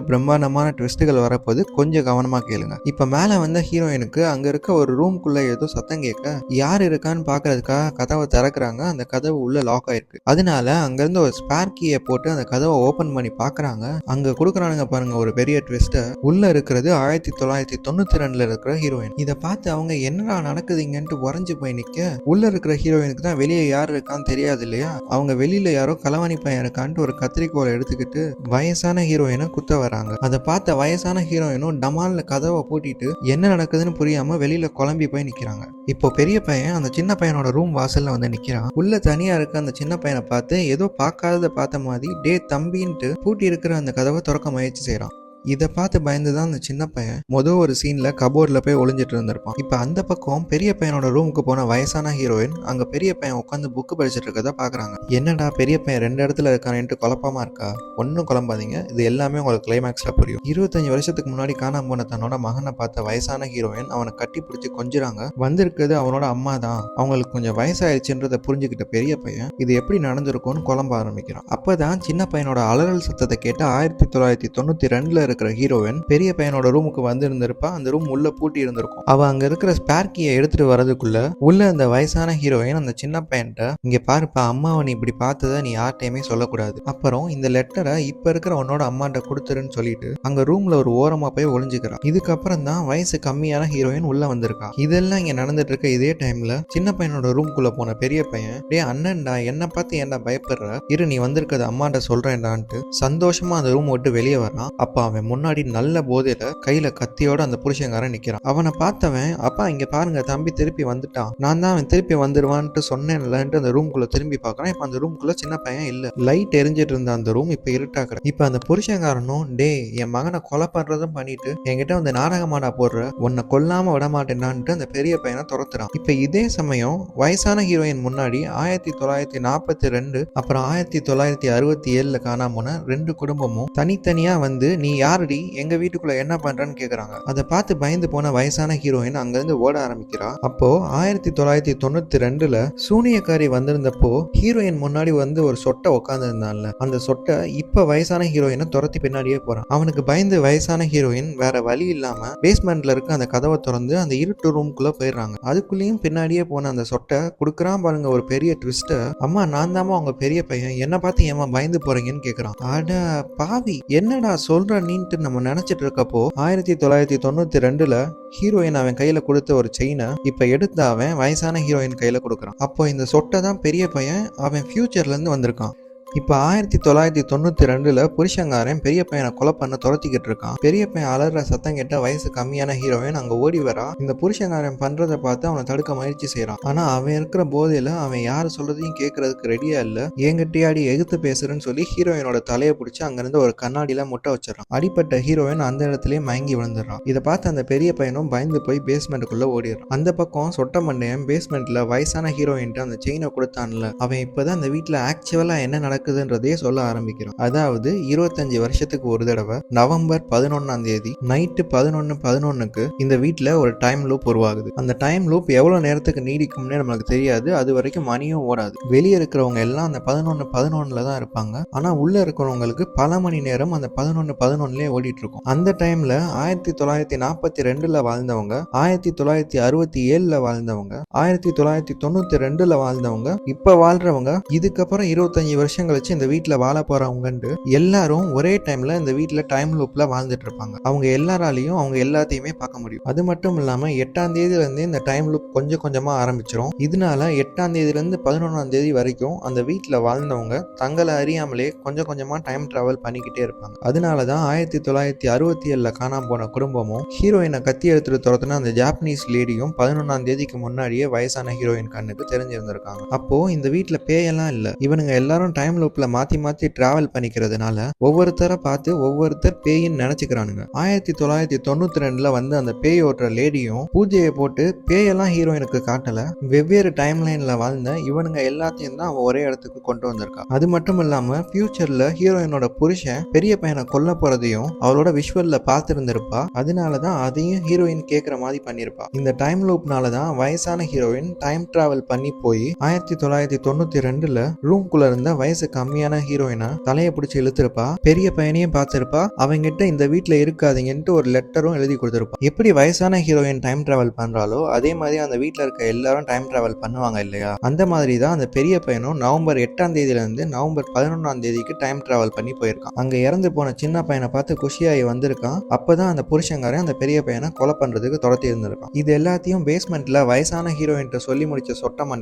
[SPEAKER 1] பிரம்மாண்டமான ட்விஸ்ட்டுகள் வரப்போது கொஞ்சம் கவனமா கேளுங்க. இப்போ மேல வந்த ஹீரோயினுக்கு அங்க இருக்க ஒரு ரூம்குள்ளே ஏதோ சத்தம் கேட்க யார் இருக்கான்னு பாக்குறதுக்காக கதவை திறக்கிறாங்க அந்த கதவு உள்ள லாக் ஆயிருக்கு. அதனால அங்க இருந்து ஒரு ஸ்பேர் கீயை போட்டு அந்த கதவை ஓப்பன் பண்ணி பாக்குறாங்க. அங்க கொடுக்குறானுங்க பாருங்க ஒரு பெரிய ட்விஸ்ட்டை உள்ள இருக்கிறது ஆயிரத்தி தொள்ளாயிரத்தி தொண்ணூத்தி ரெண்டுல இருக்கிற ஹீரோயின் இதை பார்த்து அவங்க என்னடா நடக்குதுங்கன்ட்டு உறைஞ்சு போய் நிற்க உள்ள இருக்கிற ஹீரோயினுக்கு தான் வெளியே யார் இருக்கான்னு தெரியாது இல்லையா? அவங்க வெளியில் யாரோ களவாணி பையன் இருக்கான்ட்டு ஒரு கத்திரிக்கோலை எடுத்துக்கிட்டு வயசான ஹீரோயினை குத்த வராங்க. அதை பார்த்த வயசான ஹீரோயினும் டமால்ல கதவை பூட்டிட்டு என்ன நடக்குதுன்னு புரியாம வெளியில குழம்பி போய் நிக்கிறாங்க. இப்போ பெரிய பையன் அந்த சின்ன பையனோட ரூம் வாசல்ல வந்து நிக்கிறான். உள்ள தனியா இருக்க அந்த சின்ன பையனை பார்த்து ஏதோ பார்க்காதத பார்த்த மாதிரி டே தம்பின்ட்டு பூட்டி இருக்கிற அந்த கதவை திறக்க முயற்சி செய்யறான் இதை பார்த்து பயந்து தான் அந்த சின்ன பையன் மொதல் ஒரு சீனில் கபோர்டில் போய் ஒளிஞ்சிட்டு இருந்திருப்பான். இப்போ அந்த பக்கம் பெரிய பையனோட ரூமுக்கு போன வயசான ஹீரோயின் அங்கே பெரிய பையன் உட்காந்து புக்கு படிச்சிட்டு இருக்கதை பார்க்குறாங்க. என்னடா பெரிய பையன் ரெண்டு இடத்துல இருக்கானேன்ட்டு குழப்பமாக இருக்கா? ஒன்றும் குழம்பாதீங்க. இது எல்லாமே உங்களுக்கு கிளைமேக்ஸில் புரியும். இருபத்தஞ்சு வருஷத்துக்கு முன்னாடி காணாம போன தன்னோட மகனை பார்த்த வயசான ஹீரோயின் அவனை கட்டி பிடிச்சி கொஞ்சுறாங்க. வந்திருக்கிறது அவனோட அம்மா தான். அவங்களுக்கு கொஞ்சம் வயசாயிடுச்சுன்றதை புரிஞ்சுக்கிட்ட பெரிய பையன் இது எப்படி நடந்திருக்கும்னு குழம்ப ஆரம்பிக்கிறான். அப்போதான் சின்ன பையனோட அலறல் சத்தத்தை கேட்டு ஆயிரத்தி தொள்ளாயிரத்தி தொண்ணூற்றி ரெண்டில் இருக்கிற ஹீரோயின் பெரிய பையனோட ரூமுக்கு வந்து இருந்திருப்பா அந்த ரூம் உள்ள பூட்டி இருந்திருக்கும். அவ அங்க இருக்கிற ஸ்பேர்கியை எடுத்துட்டு வரதுக்குள்ள உள்ள அந்த வயசான ஹீரோயின் அந்த சின்ன பையன்ட்ட இங்க பாருப்பா அம்மாவை நீ இப்படி பார்த்ததை நீ யார்ட்டையுமே சொல்லக்கூடாது. அப்புறம் இந்த லெட்டரை இப்ப இருக்கிற உன்னோட அம்மாட்ட கொடுத்துருன்னு சொல்லிட்டு அங்க ரூம்ல ஒரு ஓரமா போய் ஒளிஞ்சுக்கிறான் இதுக்கப்புறம் தான் வயசு கம்மியான ஹீரோயின் உள்ள வந்திருக்கா. இதெல்லாம் இங்க நடந்துட்டு இருக்க இதே டைம்ல சின்ன பையனோட ரூம்குள்ள போன பெரிய பையன் டே அண்ணன்டா என்ன பார்த்து என்ன பயப்படுற? இரு நீ வந்திருக்கிறது அம்மாட்ட சொல்றேன்டான்ட்டு சந்தோஷமா அந்த ரூம் விட்டு வெளியே வரான் அப்ப அவன் முன்னாடி நல்ல போதையில கையில கத்தியோட அந்த புருஷங்காரன் நிக்கிறான். அவனை பார்த்தவன் அப்பா இங்க பாருங்க தம்பி திருப்பி வந்துட்டான். நான் தான் அவன் திருப்பி வந்துடுவான்ட்டு சொன்னேன்லன்ட்டு அந்த ரூம்குள்ள திரும்பி பாக்குறான் இப்ப அந்த ரூம்குள்ள சின்ன பையன் இல்ல. லைட் எரிஞ்சிட்டு இருந்த அந்த ரூம் இப்ப இருட்டாக்குற இப்ப அந்த புருஷங்காரனும் டே என் மகனை கொலை பண்றதும் பண்ணிட்டு என்கிட்ட வந்து நாடகமாடா போடுற. உன்னை கொல்லாம விட மாட்டேனான்ட்டு அந்த பெரிய பையனை துரத்துறான். இப்ப இதே சமயம் வயசான ஹீரோயின் முன்னாடி ஆயிரத்தி தொள்ளாயிரத்தி நாற்பத்தி ரெண்டு அப்புறம் ஆயிரத்தி தொள்ளாயிரத்தி அறுபத்தி ஏழுல காணாம போன ரெண்டு குடும்பமும் தனித்தனியா வந்து நீ யாருடி? எங்க வீட்டுக்குள்ள என்ன பண்றேன்னு கேக்குறாங்க. அதை பார்த்து பயந்து போன வயசான ஹீரோயின் அங்கிருந்து ஓட ஆரம்பிக்கிறா. அப்போ ஆயிரத்தி தொள்ளாயிரத்தி தொண்ணூத்தி ரெண்டுல சூனியக்காரி வந்திருந்தப்போ ஹீரோயின் முன்னாடி வந்து ஒரு சொட்டை உட்கார்ந்து இருந்தான்ல அந்த சொட்டை இப்ப வயசான ஹீரோயினை துரத்தி பின்னாடியே போறான். அவனுக்கு பயந்து வயசான ஹீரோயின் வேற வழி இல்லாம பேஸ்மெண்ட்ல இருக்க அந்த கதவை திறந்து அந்த இருட்டு ரூம்குள்ள போயிடுறாங்க. அதுக்குள்ளேயும் பின்னாடியே போன அந்த சொட்டை கொடுக்குறான் பாருங்க ஒரு பெரிய ட்விஸ்ட அம்மா நான் தாமா அவங்க பெரிய பையன். என்ன பார்த்து ஏமா பயந்து போறீங்கன்னு கேக்குறான். அட பாவி என்னடா சொல்ற செயின்ட்டு நம்ம நினைச்சிட்டு இருக்கப்போ ஆயிரத்தி தொள்ளாயிரத்தி தொண்ணூத்தி ரெண்டில் ஹீரோயின் அவன் கையில் கொடுத்த ஒரு செயினை இப்போ எடுத்து அவன் வயசான ஹீரோயின் கையில் கொடுக்குறான். அப்போ இந்த சொட்டை தான் பெரிய பையன் அவன் ஃப்யூச்சர்லேருந்து வந்திருக்கான். இப்போ ஆயிரத்தி தொள்ளாயிரத்தி தொண்ணூத்தி ரெண்டுல புருஷங்காரன் பெரிய பையனை கொலை பண்ண துரத்திக்கிட்டு இருக்கான். பெரிய பையன் அலற சத்தம் கேட்ட வயசு கம்மியான ஹீரோயின் அங்க ஓடி வரா. இந்த புருஷங்காரன் பண்றதை பார்த்து அவனை தடுக்க முயற்சி செய்கிறான் ஆனா அவன் இருக்கிற போதையில அவன் யார் சொல்றதையும் கேட்கறதுக்கு ரெடியா இல்ல. ஏங்கட்டியாடி எகுத்து பேசுறேன்னு சொல்லி ஹீரோயினோட தலையை பிடிச்சி அங்கேருந்து ஒரு கண்ணாடியில முட்டை வச்சிடறான். அடிப்பட்ட ஹீரோயின் அந்த இடத்துலயே மயங்கி விழுந்துடுறான். இதை பார்த்து அந்த பெரிய பையனும் பயந்து போய் பேஸ்மெண்ட்டுக்குள்ளே ஓடிடுறான். அந்த பக்கம் சொட்ட மண்டையன் பேஸ்மெண்ட்ல வயசான ஹீரோயின்ட்டு அந்த செயினை கொடுத்தான்ல. அவன் இப்போதான் அந்த வீட்டில் ஆக்சுவலா என்ன நடக்குது நடக்குதுன்றதே சொல்ல ஆரம்பிக்கிறோம். அதாவது இருபத்தஞ்சு வருஷத்துக்கு ஒரு தடவை நவம்பர் பதினொன்னாம் தேதி நைட்டு பதினொன்னு பதினொன்னுக்கு இந்த வீட்டில் ஒரு டைம் லூப் உருவாகுது. அந்த டைம் லூப் எவ்வளோ நேரத்துக்கு நீடிக்கும்னே நம்மளுக்கு தெரியாது. அது வரைக்கும் மணியும் ஓடாது. வெளியே இருக்கிறவங்க எல்லாம் அந்த பதினொன்னு பதினொன்னுல தான் இருப்பாங்க. ஆனால் உள்ளே இருக்கிறவங்களுக்கு பல மணி நேரம் அந்த பதினொன்னு பதினொன்னுலயே ஓடிட்டு இருக்கும். அந்த டைம்ல ஆயிரத்தி தொள்ளாயிரத்தி நாற்பத்தி ரெண்டுல வாழ்ந்தவங்க ஆயிரத்தி தொள்ளாயிரத்தி அறுபத்தி ஏழுல வாழ்ந்தவங்க ஆயிரத்தி தொள்ளாயிரத்தி தொண்ணூத்தி ரெண்டுல வாழ்ந்தவங்க இப்போ வாழ்றவங்க இதுக்கப்புறம் இருபத்தஞ்சு வருஷம் கழிச்சு இந்த வீட்டில் வாழ போகிறவங்கன்ட்டு எல்லாரும் ஒரே டைமில் இந்த வீட்டில் டைம் லூப்ல வாழ்ந்துட்டு இருப்பாங்க. அவங்க எல்லாராலையும் அவங்க எல்லாத்தையுமே பார்க்க முடியும். அது மட்டும் இல்லாமல் எட்டாம் தேதியிலேருந்து இந்த டைம் லூப் கொஞ்சம் கொஞ்சமாக ஆரம்பிச்சிரும். இதனால எட்டாம் தேதியிலேருந்து பதினொன்றாம் தேதி வரைக்கும் அந்த வீட்டில் வாழ்ந்தவங்க தங்களை அறியாமலே கொஞ்சம் கொஞ்சமாக டைம் ட்ராவல் பண்ணிக்கிட்டே இருப்பாங்க. அதனால தான் ஆயிரத்தி தொள்ளாயிரத்தி அறுபத்தி ஏழில் காணாம போன குடும்பமும் ஹீரோயினை கத்தி எடுத்துட்டு துரத்துன அந்த ஜாப்பனீஸ் லேடியும் பதினொன்றாம் தேதிக்கு முன்னாடியே வயசான ஹீரோயின் கண்ணுக்கு தெரிஞ்சிருந்திருக்காங்க. அப்போ இந்த வீட்டில் பேயெல்லாம் இல்லை. இவனுங்க எல்லாரும் டைம் லூப்ல மாத்தி மாத்தி டிராவல் பண்ணிக்கிறதுனால ஒவ்வொருத்தரை பார்த்து ஒவ்வொருத்தர் பேயின்னு நினைச்சுக்கிறானுங்க. ஆயிரத்தி தொள்ளாயிரத்தி தொண்ணூத்தி ரெண்டுல வந்து அந்த பேய் ஓட்டுற லேடியும் பூஜையை போட்டு பேயெல்லாம் ஹீரோயினுக்கு காட்டல. வெவ்வேறு டைம் லைன்ல வாழ்ந்த இவனுங்க எல்லாத்தையும் தான் அவன் ஒரே இடத்துக்கு கொண்டு வந்திருக்கா. அது மட்டும் இல்லாம ஃபியூச்சர்ல ஹீரோயினோட புருஷன் பெரிய பையனை கொல்ல போறதையும் அவளோட விஷுவல்ல பார்த்திருந்திருப்பா. அதனாலதான் அதையும் ஹீரோயின் கேட்குற மாதிரி பண்ணிருப்பா இந்த டைம் லூப்னால தான் வயசான ஹீரோயின் டைம் டிராவல் பண்ணி போய் ஆயிரத்தி தொள்ளாயிரத்தி தொண்ணூத்தி ரெண்டுல ரூம்குள்ள இருந்த வயசு கம்மியான ஹீரோயினா தலையை பிடிச்சி இழுத்திருப்பா பெரிய பையனையும் பார்த்திருப்பா அவங்கிட்ட இந்த வீட்ல இருக்காதீங்கன்ட்டு ஒரு லெட்டரும் எழுதி கொடுத்துருப்பா. எப்படி வயசான ஹீரோயின் டைம் டிராவல் பண்றாலோ அதே மாதிரி அந்த வீட்ல இருக்க எல்லாரும் டைம் டிராவல் பண்ணுவாங்க இல்லையா? அந்த மாதிரி தான் அந்த பெரிய பையனும் நவம்பர் எட்டாம் தேதியிலேருந்து நவம்பர் பதினொன்றாம் தேதிக்கு டைம் டிராவல் பண்ணி போயிருக்கான். அங்க இறந்து போன சின்ன பையனை பார்த்து குஷியாகி வந்திருக்கான். அப்போதான் அந்த புருஷங்காரன் அந்த பெரிய பையனை கொலை பண்றதுக்கு துரத்தி இருந்திருக்கான். இது எல்லாத்தையும் பேஸ்மெண்ட்ல வயசான ஹீரோயின்ட்ட சொல்லி முடிச்ச சொட்ட மாட்டேன்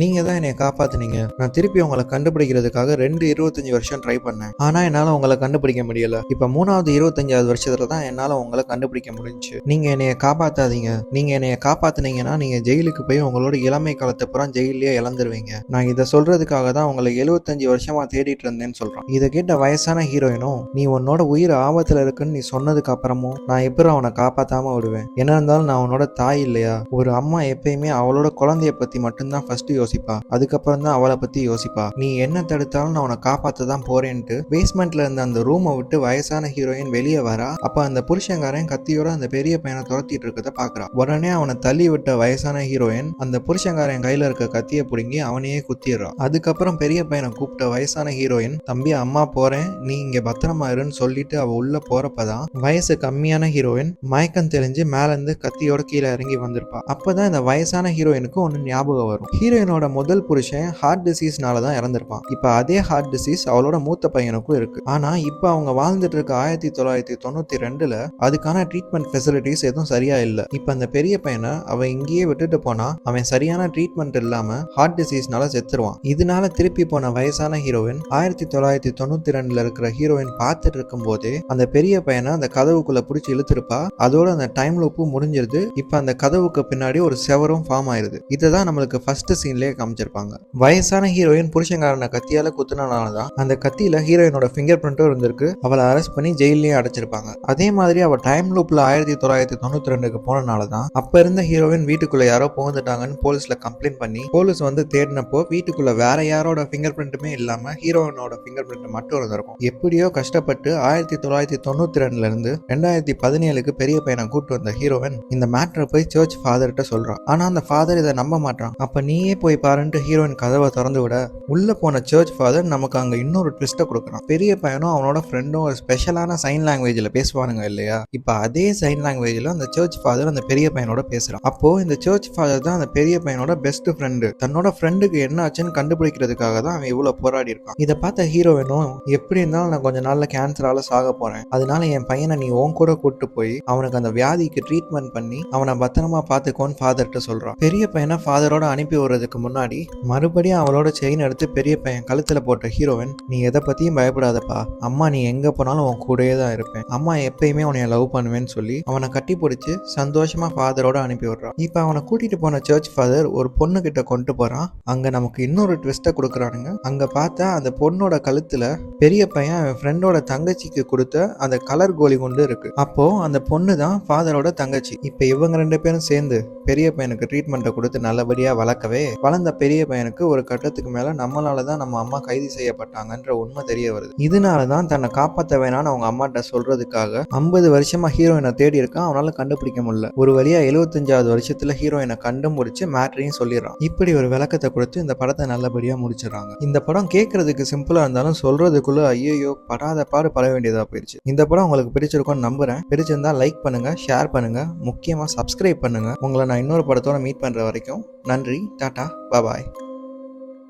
[SPEAKER 1] நீங்க தான் என்னை காப்பாத்துனீங்க. நான் திருப்பி உங்களை கண்டுபிடிக்கிறதுக்காக ரெண்டு இருபத்தஞ்சு வருஷம் ட்ரை பண்ணேன். ஆனா என்னால உங்களை கண்டுபிடிக்க முடியல. இப்ப மூணாவது இருபத்தஞ்சாவது வருஷத்துல தான் என்னால உங்களை கண்டுபிடிக்க முடிஞ்சு. நீங்க என்னைய காப்பாத்தாதீங்க. நீங்க என்னைய காப்பாத்துனீங்கன்னா நீங்க ஜெயிலுக்கு போய் உங்களோட இளமை காலத்தை புறம் ஜெயிலே இழந்துருவீங்க. நான் இதை சொல்றதுக்காக தான் உங்களை எழுபத்தஞ்சு வருஷமா தேடிட்டு இருந்தேன்னு சொல்றான். இதை கேட்ட வயசான ஹீரோயினும் நீ உன்னோட உயிர் ஆபத்துல இருக்குன்னு நீ சொன்னதுக்கு அப்புறமும் நான் எப்படி அவனை காப்பாத்தாம விடுவேன்? என்ன இருந்தாலும் நான் உன்னோட தாய் இல்லையா? ஒரு அம்மா எப்பயுமே அவளோட குழந்தைய பத்தி மட்டும்தான் ஃபர்ஸ்ட் யோசிப்பா. அதுக்கப்புறம் தான் அவளை பத்தி யோசிப்பா. நீ என்ன தடுத்த தடுத்தாலும் நான் அவனை காப்பாத்த தான் போறேன்ட்டு பேஸ்மெண்ட்ல இருந்த அந்த ரூமை விட்டு வயசான ஹீரோயின் வெளியே வரா. அப்ப அந்த புருஷங்காரன் கத்தியோட அந்த பெரிய பையனை துரத்திட்டு இருக்கத பாக்குறா. உடனே அவனை தள்ளி விட்ட வயசான ஹீரோயின் அந்த புருஷங்காரன் கையில இருக்க கத்தியை பிடுங்கி அவனையே குத்திடுறான் அதுக்கப்புறம் பெரிய பையனை கூப்பிட்ட வயசான ஹீரோயின் தம்பி அம்மா போறேன். நீ இங்க பத்திரமா இருன்னு சொல்லிட்டு அவ உள்ள போறப்பதான் வயசு கம்மியான ஹீரோயின் மயக்கம் தெளிஞ்சு மேல இருந்து கத்தியோட கீழே இறங்கி வந்திருப்பா. அப்பதான் இந்த வயசான ஹீரோயினுக்கு ஒன்னு ஞாபகம் வரும். ஹீரோயினோட முதல் புருஷன் ஹார்ட் டிசீஸ்னால தான் இறந்திருப்பான். இப்ப அதே ஹார்ட் டிசீஸ் அவளோட மூத்த பையனுக்கும் இருக்கு. ஆனா இப்போ அவங்க வாழ்ந்துட்டு இருக்க ஆயிரத்தி தொள்ளாயிரத்தி தொண்ணூத்தி ரெண்டுல அதுக்கான ட்ரீட்மெண்ட் ஃபெசிலிட்டிஸ் எதுவும் சரியா இல்ல. இப்ப அந்த பெரிய பையனை அவன் இங்கேயே விட்டுட்டு போனா அவன் சரியான ட்ரீட்மெண்ட் இல்லாம ஹார்ட் டிசீஸ்னால செத்துருவான். இதனால திருப்பி போன வயசான ஹீரோயின் ஆயிரத்தி தொள்ளாயிரத்தி தொண்ணூத்தி ரெண்டுல இருக்கிற ஹீரோயின் பார்த்துட்டு இருக்கும் போதே அந்த பெரிய பையனை அந்த கதவுக்குள்ள பிடிச்சி இழுத்திருப்பா. அதோட அந்த டைம் லூப்பு முடிஞ்சிருது. இப்ப அந்த கதவுக்கு பின்னாடி ஒரு செவரும் ஃபார்ம் ஆயிருது. இதை தான் நம்மளுக்கு ஃபர்ஸ்ட் சீன்லயே காமிச்சிருப்பாங்க. வயசான ஹீரோயின் புருஷங்காரனை கத்தியால குத்துனனால தான் அந்த கத்தியில ஹீரோயினோட ஃபிங்கர் பிரிண்ட்டும் இருந்திருக்கு. அவளை அரெஸ்ட் பண்ணி ஜெயிலையும் அடைச்சிருப்பாங்க. அதே மாதிரி அவ டைம் லூப்ல ஆயிரத்தி தொள்ளாயிரத்தி தொண்ணூத்தி ரெண்டுக்கு போனனால தான் அப்ப இருந்த ஹீரோயின் வீட்டுக்குள்ள யாரோ புகுந்துட்டாங்கன்னு போலீஸ்ல கம்ப்ளைண்ட் பண்ணி போலீஸ் வந்து தேடினப்போ வீட்டுக்குள்ள வேற யாரோட ஃபிங்கர் பிரிண்ட்டுமே இல்லாம ஹீரோயினோட ஃபிங்கர் பிரிண்ட் மட்டும் இருந்திருக்கும். எப்படியோ கஷ்டப்பட்டு ஆயிரத்தி தொள்ளாயிரத்தி தொண்ணூத்தி ரெண்டுல இருந்து ரெண்டாயிரத்தி பதினேழுக்கு பெரிய பையனை கூட்டு வந்த ஹீரோயின் இந்த மேட்டரை போய் சர்ச் ஃபாதர்கிட்ட சொல்றான். ஆனா அந்த ஃபாதர் இதை நம்ப மாட்டான் அப்ப நீயே போய் பாருன்ட்டு ஹீரோயின் கதவை திறந்து விட உள்ள போன சர்ச் ஃபாதர் நமக்கு அங்கே இன்னொரு ட்விஸ்ட்டை கொடுக்குறான். பெரிய பையனும் அவனோட ஃப்ரெண்டும் ஒரு ஸ்பெஷலான சைன் லாங்குவேஜில் பேசுவானுங்க இல்லையா? இப்போ அதே சைன் லாங்குவேஜில் அந்த சர்ச் ஃபாதர் அந்த பெரிய பையனோட பேசுகிறான் அப்போது இந்த சர்ச் ஃபாதர் தான் அந்த பெரிய பையனோட பெஸ்ட் ஃப்ரெண்டு தன்னோட ஃப்ரெண்டுக்கு என்ன ஆச்சுன்னு கண்டுபிடிக்கிறதுக்காக தான் அவன் இவ்வளோ போராடி இருக்கான். இதை பார்த்த ஹீரோயினும் எப்படி இருந்தாலும் நான் கொஞ்ச நாளில் கேன்சரால் சாக போகிறேன் அதனால என் பையனை நீ உன் கூட கூப்பிட்டு போய் அவனுக்கு அந்த வியாதிக்கு ட்ரீட்மெண்ட் பண்ணி அவனை பத்திரமா பார்த்துக்கோன்னு ஃபாதர்கிட்ட சொல்கிறான் பெரிய பையனை ஃபாதரோட அனுப்பி விடுறதுக்கு முன்னாடி மறுபடியும் அவளோட செயின் எடுத்து பெரிய பையன் கழுத்து கழுத்துல போட்ட ஹீரோயின் நீ எதை பற்றியும் பயப்படாதப்பா. அம்மா நீ எங்கே போனாலும் உன் கூடயே தான் இருப்பேன். அம்மா எப்பயுமே உன்னை லவ் பண்ணுவேன்னு சொல்லி அவனை கட்டி பிடிச்சி சந்தோஷமா ஃபாதரோட அனுப்பி விடுறான் இப்போ அவனை கூட்டிட்டு போன சர்ச் ஃபாதர் ஒரு பொண்ணு கிட்ட கொண்டு போறான். அங்க நமக்கு இன்னொரு ட்விஸ்ட்டை கொடுக்குறானுங்க. அங்கே பார்த்தா அந்த பொண்ணோட கழுத்தில் பெரிய பையன் அவன் ஃப்ரெண்டோட தங்கச்சிக்கு கொடுத்த அந்த கலர் கோலி குண்டு இருக்கு. அப்போ அந்த பொண்ணு தான் ஃபாதரோட தங்கச்சி. இப்போ இவங்க ரெண்டு பேரும் சேர்ந்து பெரிய பையனுக்கு ட்ரீட்மெண்ட்டை கொடுத்து நல்லபடியாக வளர்க்கவே வளர்ந்த பெரிய பையனுக்கு ஒரு கட்டத்துக்கு மேலே நம்மளால தான் நம்ம அம்மா கைது செய்யப்பட்டாங்கன்ற உண்மை தெரிய வருது. இதனால தான் தன்னை காப்பாற்ற வேணாம்னு அவங்க அம்மாட்ட சொல்றதுக்காக ஐம்பது வருஷமா ஹீரோயினை தேடி இருக்கான். அவனால கண்டுபிடிக்க முடியல. ஒரு வழியா எழுபத்தஞ்சாவது வருஷத்துல ஹீரோயினை கண்டு முடிச்சு மேட்ரையும் சொல்லிடுறான். இப்படி ஒரு விளக்கத்தை கொடுத்து இந்த படத்தை நல்லபடியா முடிச்சிடறாங்க. இந்த படம் கேட்கறதுக்கு சிம்பிளா இருந்தாலும் சொல்றதுக்குள்ள ஐயோ படாத பாடு பட வேண்டியதா போயிடுச்சு இந்த படம் உங்களுக்கு பிடிச்சிருக்கும்னு நம்புறேன். பிடிச்சிருந்தா லைக் பண்ணுங்க ஷேர் பண்ணுங்க முக்கியமா சப்ஸ்கிரைப் பண்ணுங்க. உங்களை நான் இன்னொரு படத்தோட மீட் பண்ற வரைக்கும் நன்றி டாடா பாய்